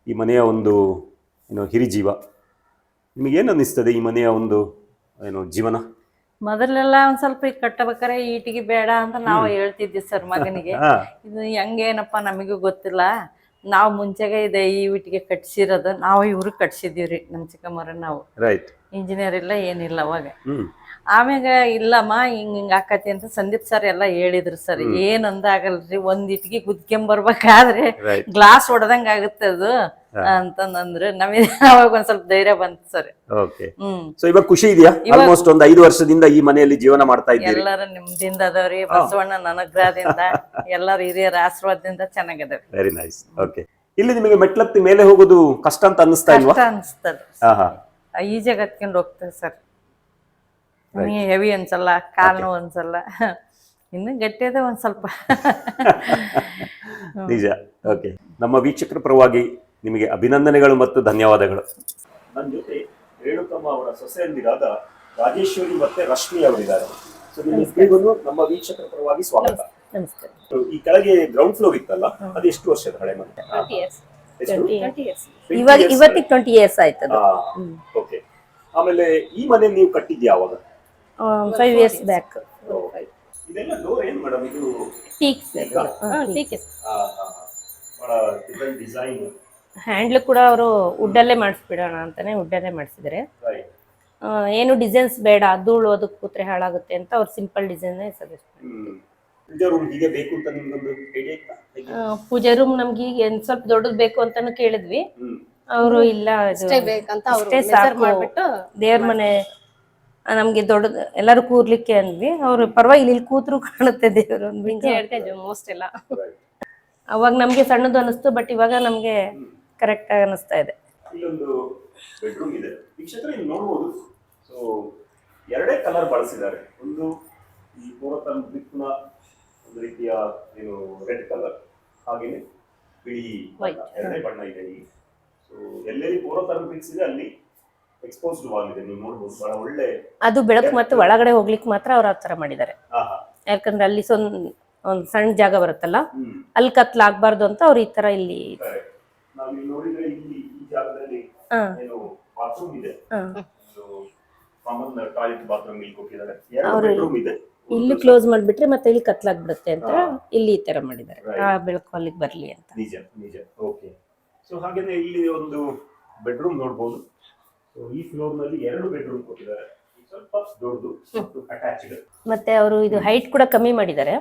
ಈ ಮನೆಯ ಒಂದು ಏನು ಹಿರಿಜೀವ. ನಿಮಗೇನು ಅನ್ನಿಸ್ತದೆ ಈ ಮನೆಯ ಒಂದು ಏನು ಜೀವನ? ಮೊದಲೆಲ್ಲ ಒಂದ್ ಸ್ವಲ್ಪ ಈಗ ಕಟ್ಟಬೇಕಾರೆ ಈಟಿಗೆ ಬೇಡ ಅಂತ ನಾವು ಹೇಳ್ತಿದ್ವಿ ಸರ್ ಮಗನಿಗೆ. <laughs> ಇದು ಹೆಂಗೇನಪ್ಪ ನಮಗೂ ಗೊತ್ತಿಲ್ಲ. ನಾವು ಮುಂಚೆಗೆ ಇದೆ ಈ ಇಟ್ಟಿಗೆ ಕಟ್ಸಿರೋದು. ನಾವು ಇವ್ರಿಗೆ ಕಟ್ಸಿದೀವ್ರಿ ನಮ್ಮ ಚಿಕ್ಕಮ್ಮರ ನಾವು. ರೈಟ್ ಇಂಜಿನಿಯರ್ ಇಲ್ಲ ಏನಿಲ್ಲ ಅವಾಗ. ಆಮ್ಯಾಗ ಇಲ್ಲಮ್ಮ ಹಿಂಗ ಹಿಂಗ ಆಕತಿ ಅಂತ ಸಂದೀಪ್ ಸರ್ ಎಲ್ಲ ಹೇಳಿದ್ರು ಸರ್ ಏನ್ ಅಂದಾಗಲ್ರಿ ಒಂದ್ ಇಟ್ಗಿ ಕುದ್ಕೊಂಬರ್ಬೇಕಾದ್ರೆ ರೈಟ್ ಗ್ಲಾಸ್ ಹೊಡೆದಂಗ ಆಗುತ್ತೆ ಅದು ಅಂತಂದ್ರೆ ನಮಗೆ <laughs> ಅವಾಗ ಒಂದ್ ಸ್ವಲ್ಪ ಧೈರ್ಯ ಬಂತು ಸರ್ ಹ್ಮ್. ಸೊ ಇವಾಗ ಖುಷಿ ಇದೆಯಾ? ಆಲ್ಮೋಸ್ಟ್ ಒಂದ್ ಐದು ವರ್ಷದಿಂದ ಈ ಮನೆಯಲ್ಲಿ ಜೀವನ ಮಾಡ್ತಾ ಇದ್ದೀರಿ. ಎಲ್ಲರೂ ನಿಮ್ದಿಂದ ಅದಾವ್ರಿ ಬಸವಣ್ಣನ ಅನುಗ್ರಹದಿಂದ ಎಲ್ಲರ ಹಿರಿಯರ ಆಶೀರ್ವಾದದಿಂದ ಚೆನ್ನಾಗಿದೆ ವೆರಿ ನೈಸ್ ಓಕೆ ಇಲ್ಲಿ ನಿಮಗೆ ಮೆಟ್ಲತ್ತಿ ಮೇಲೆ ಹೋಗೋದು ಕಷ್ಟ ಅಂತ ಅನ್ನಿಸ್ತಾ ಇಲ್ವಾ? ಅನ್ಸ್ತದ. ಈಜಾಗ ಹತ್ಕೊಂಡು ಹೋಗ್ತೇವೆ ಸರ್. ನೀ ಹೆವಿ ಅನ್ಸಲ್ಲ ಕಾಲ್ ನೋವು ಅನ್ಸಲ್ಲ. ಇನ್ನು ಗಟ್ಟಿ ಅದ ಒಂದ್ ಸ್ವಲ್ಪ. <laughs> ನಿಜ. ಓಕೆ ನಮ್ಮ ವೀಕ್ಷಕರ ಪರವಾಗಿ ನಿಮಗೆ ಅಭಿನಂದನೆಗಳು ಮತ್ತು ಧನ್ಯವಾದಗಳು. ನನ್ನ ಜೊತೆ ರೇಣುಕಮ್ಮ ಅವರ ಸೊಸೆಯಂದಿರಾದ ರಾಜೇಶ್ವರಿ ಮತ್ತೆ ರಶ್ಮಿ ಅವರಿದ್ದಾರೆ. ಸೊ ನಿಮ್ಮಿಬ್ಬರಿಗೂ ನಮ್ಮ ವೀಕ್ಷಕರ ಪರವಾಗಿ ಸ್ವಾಗತ. ನಮಸ್ಕಾರ. ಈ ಕೆಳಗೆ ಗ್ರೌಂಡ್ ಫ್ಲೋರ್ ಇತ್ತಲ್ಲ ಅದು ಎಷ್ಟು ವರ್ಷದ ಹಳೆ ಮನೆ? ಎಷ್ಟು? 20 ಇವಾಗ ಇವತ್ತಿಗೆ ಟ್ವೆಂಟಿ ಇಯರ್ಸ್ ಆಯ್ತದ. ಅದು ಓಕೆ ಆಮೇಲೆ ಈ ಮನೆ ನೀವು ಕಟ್ಟಿದ್ಯಾ ಯಾವಾಗ ಫೈವ್ ಇಯರ್ಸ್ ಬ್ಯಾಕ್ ಇದೆಲ್ಲ ಡೋರ್ ಏನ್ ಮೇಡಮ್ ಇದು? ಟೀಕ್ಸ್ ಟೀಕ್ಸ್ ಡಿಸೈನ್ ಹ್ಯಾಂಡ್ಲ್ ಕೂಡ ಅವರು ವುಡ್ಡಲ್ಲೇ ಮಾಡಿಸ್ಬಿಡೋಣ ಅಂತಾನೆ ವುಡ್ಡಲ್ಲೇ ಮಾಡಿಸಿದ್ದಾರೆ ರೈಟ್ ಏನು ಡಿಸೈನ್ಸ್ ಬೇಡ ಧೂಳು ಅದಕ್ಕೆ ಕೂತ್ರೆ ಹಾಳಾಗುತ್ತೆ ಅಂತ ಅವ್ರು simple design suggest pooja room ಹೀಗೆ ಬೇಕು ಅಂತ ನಿಮ್ಗೊಂದು ಐಡಿಯಾ ಇತ್ತಾ? ಹೇಗೆ? ಪೂಜೆ ರೂಮ್ ನಮ್ಗೆ ಈಗ ಏನ್ ಸ್ವಲ್ಪ ದೊಡ್ಡದ್ ಬೇಕು ಅಂತಾನು ಕೇಳಿದ್ವಿ. ಅವರು ಇಲ್ಲ ಇದು ಅಷ್ಟೇ ಬೇಕಂತ ಅವ್ರು ಇಷ್ಟೇ measure ಸಾಕು. ಮಾಡ್ಬಿಟ್ಟು ದೇವ್ರ ಮನೆ ಆ, ನಮ್ಗೆ ದೊಡ್ಡದ್ ಎಲ್ಲಾರು ಕೂರ್ಲಿಕ್ಕೆ ಅಂದ್ವಿ. ಅವ್ರು ಪರವಾಗಿಲ್ಲ ಇಲ್ಲಿ ಕೂತ್ರು ಕಾಣುತ್ತೆ ದೇವ್ರು ಅಂದ್ಬಿಟ್ಟು ಮೋಸ್ಟ್ ಎಲ್ಲ. ಅವಾಗ ನಮ್ಗೆ ಸಣ್ಣದು ಅನಿಸ್ತು ಬಟ್ ಇವಾಗ ನಮ್ಗೆ ಕರೆಕ್ಟ್ ಆಗಿ ಅನಿಸ್ತಾ ಇದೆ. ಇಲ್ಲೊಂದು ಬೆಡ್ರೂಮ್ ಇದೆ. ವೀಕ್ಷಕರು ಇಲ್ಲಿ ನೋಡ್ಬೋದು. ಸೊ ಎರಡೇ ಕಲರ್ ಬಳಸಿದ್ದಾರೆ. ಒಂದು ಈ ಪೂರ್ವತನ ಬ್ರಿಕ್ನ ಒಂದು ರೀತಿಯ ಏನು ರೆಡ್ ಕಲರ್ ಹಾಗೇನೆ ಬಿಳಿ ಎರಡನೇ ಎರಡೇ ಬಣ್ಣ ಇದೆ ಇಲ್ಲಿ ಸೊ ಎಲ್ಲೆಲ್ಲಿ ಬ್ರಿಕ್ಸ್ ಇದೆ ಅಲ್ಲಿ ಎಕ್ಸ್ಪೋಸ್ಡ್ ವಾಲ್ ಇದೆ. ನೀವು ನೋಡಬಹುದು ಬಹಳ ಒಳ್ಳೆ ಅದು ಬೆಳಕು ಮತ್ತೆ ಒಳಗಡೆ ಹೋಗ್ಲಿಕ್ಕೆ ಮಾತ್ರ ಅವ್ರು ಆ ತರ ಮಾಡಿದ್ದಾರೆ. ಯಾಕಂದ್ರೆ ಅಲ್ಲಿ ಸೊನ್ ಒಂದು ಸಣ್ಣ ಜಾಗ ಬರುತ್ತಲ್ಲ ಅಲ್ಲಿ ಕತ್ಲಾಗಬಾರ್ದು ಅಂತ ಅವ್ರು ಈ ತರ ಇಲ್ಲಿ. ನಾವು ನೋಡಿದ್ರೆ ಇಲ್ಲಿ ಈ ಜಾಗದಲ್ಲಿ ಏನು ಬಾತ್ರೂಮ್ ಇದೆ. ಕಾಮನ್ ಟಾಯ್ಲೆಟ್ ಬಾತ್ರೂಮ್ ಇಲ್ಲಿ ಕೊಟ್ಟಿದ್ದಾರೆ. ಎರಡು ಬೆಡ್ರೂಮ್ ಇದೆ. ಇಲ್ಲಿ ಕ್ಲೋಸ್ ಮಾಡ್ಬಿಟ್ರೆ ಮತ್ತೆ ಇಲ್ಲಿ ಕತ್ಲಾಗ್ಬಿಡುತ್ತೆ ಅಂತ ಇಲ್ಲಿ ಈ ತರ ಮಾಡಿದ್ದಾರೆ. ಆ ಬೆಳಕು ಅಲ್ಲಿಗೆ ಬರ್ಲಿ ಅಂತ. ನಿಜ ನಿಜ. ಓಕೆ ಸೊ ಹಾಗೇನೆ ಇಲ್ಲಿ ಒಂದು ಬೆಡ್ರೂಮ್ ನೋಡ್ಬೋದು. ಸೊ ಈ ಫ್ಲೋರ್ನಲ್ಲಿ ಎರಡು ಬೆಡ್ರೂಮ್ ಕೊಟ್ಟಿದ್ದಾರೆ. ಸ್ವಲ್ಪ ದೊಡ್ಡದು ಮತ್ತು ಅಟ್ಯಾಚ್ಡ್ ಮತ್ತೆ ಅವರು ಇದು ಹೈಟ್ ಕೂಡ ಕಮ್ಮಿ ಮಾಡಿದ್ದಾರೆ.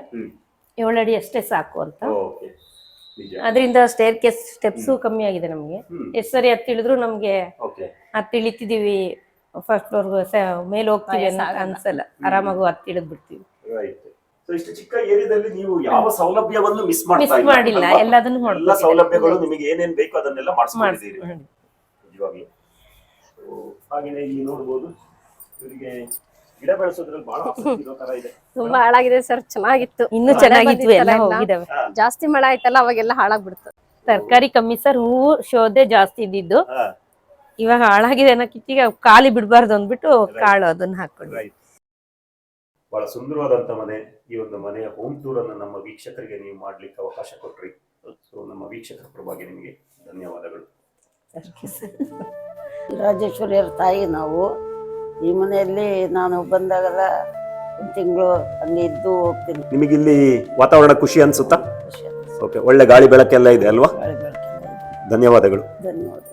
ಏಳು ಅಡಿ ಅಷ್ಟೇ ಸಾಕು ಅಂತ. ಓಕೆ ನಿಜ. ಅದರಿಂದ ಸ್ಟೇರ್ ಕೇಸ್ ಸ್ಟೆಪ್ಸು ಕಮ್ಮಿ ಆಗಿದೆ ನಮಗೆ. ಎಷ್ಟು ಸರಿ ಹತ್ತಿಳಿದ್ರು ನಮಗೆ ಓಕೆ ಹತ್ತಿಳಿತಿದೀವಿ ಫಸ್ಟ್ ಫ್ಲೋರ್ ಮೇಲೆ ಹೋಗ್ತೀವಿ ಅನ್ನೋ ಅನ್ಸಲ್ಲ. ಆರಾಮಾಗಿ ಹತ್ತಿಳಿದ್ ಬಿಡ್ತೀವಿ ರೈಟ್ ಸೊ ಇಷ್ಟು ಚಿಕ್ಕ ಏರಿಯಾದಲ್ಲಿ ನೀವು ಯಾವ ಸೌಲಭ್ಯವನ್ನು ಮಿಸ್ ಮಾಡ್ತಾ ಮಿಸ್ ಮಾಡಿಲ್ಲ? ಎಲ್ಲದನ್ನು ಎಲ್ಲ. ಸೌಲಭ್ಯಗಳು ನಿಮಗೆ ಏನೇನ್ ಬೇಕು ಅದನ್ನೆಲ್ಲ ಮಾಡಿಸ್ಕೊಂಡಿದ್ದೀರಿ. ನಿಜವಾಗ್ಲೂ. ಹಾಗೇನೆ ಇಲ್ಲಿ ನೋಡ್ಬೋದು. ಇವರಿಗೆ ಗಿಡ ಬೆಳೆಸೋದ್ರಲ್ಲಿ ಬಹಳ ಇರೋ ತರ ಇದೆ. ತುಂಬಾ ಹಾಳಾಗಿದೆ ಸರ್. ಚೆನ್ನಾಗಿತ್ತು. ಇನ್ನೂ ಚೆನ್ನಾಗಿತ್ತು ಎಲ್ಲ ಹೋಗಿದಾವೆ ಜಾಸ್ತಿ ಮಳೆ ಆಯ್ತಲ್ಲ ಅವಾಗೆಲ್ಲ ಹಾಳಾಗ್ಬಿಡ್ತು. ತರಕಾರಿ ಕಮ್ಮಿ ಸರ್. ಹೂವು ಶೋಧೆ ಜಾಸ್ತಿ ಇದ್ದಿದ್ದು. ಹಾ, ಇವಾಗ ಹಾಳಾಗಿದೆ ಕಿತ್ತಿಗೆ ಖಾಲಿ ಬಿಡಬಾರ್ದು ಅಂದ್ಬಿಟ್ಟು ಕಾಳು ಅದನ್ನ ಹಾಕೊಂಡು right. ಬಹಳ ಸುಂದರವಾದಂತ ಮನೆ. ಈ ಒಂದು ಮನೆಯ ಹೋಮ್ ಟೂರ್ ಅನ್ನು ನಮ್ಮ ವೀಕ್ಷಕರಿಗೆ ನೀವು ಮಾಡ್ಲಿಕ್ಕೆ ಅವಕಾಶ ಕೊಟ್ರಿ. ಸೊ ನಮ್ಮ ವೀಕ್ಷಕರ ಪರವಾಗಿ ನಿಮಗೆ ಧನ್ಯವಾದಗಳು. ರಾಜೇಶ್ವರಿಯರ ತಾಯಿ ನಾವು. ಈ ಮನೆಯಲ್ಲಿ ನಾನು ಬಂದಾಗೆಲ್ಲ ಒಂದು ತಿಂಗಳು ಅಲ್ಲಿ ಇದ್ದು ಹೋಗ್ತೀನಿ. ನಿಮಗೆ ಇಲ್ಲಿ ವಾತಾವರಣ ಖುಷಿ ಅನ್ಸುತ್ತಾ? ಓಕೆ ಒಳ್ಳೆ ಗಾಳಿ ಬೆಳಕೆಲ್ಲ ಇದೆ ಅಲ್ವಾ? ಗಾಳಿ ಧನ್ಯವಾದಗಳು. ಧನ್ಯವಾದ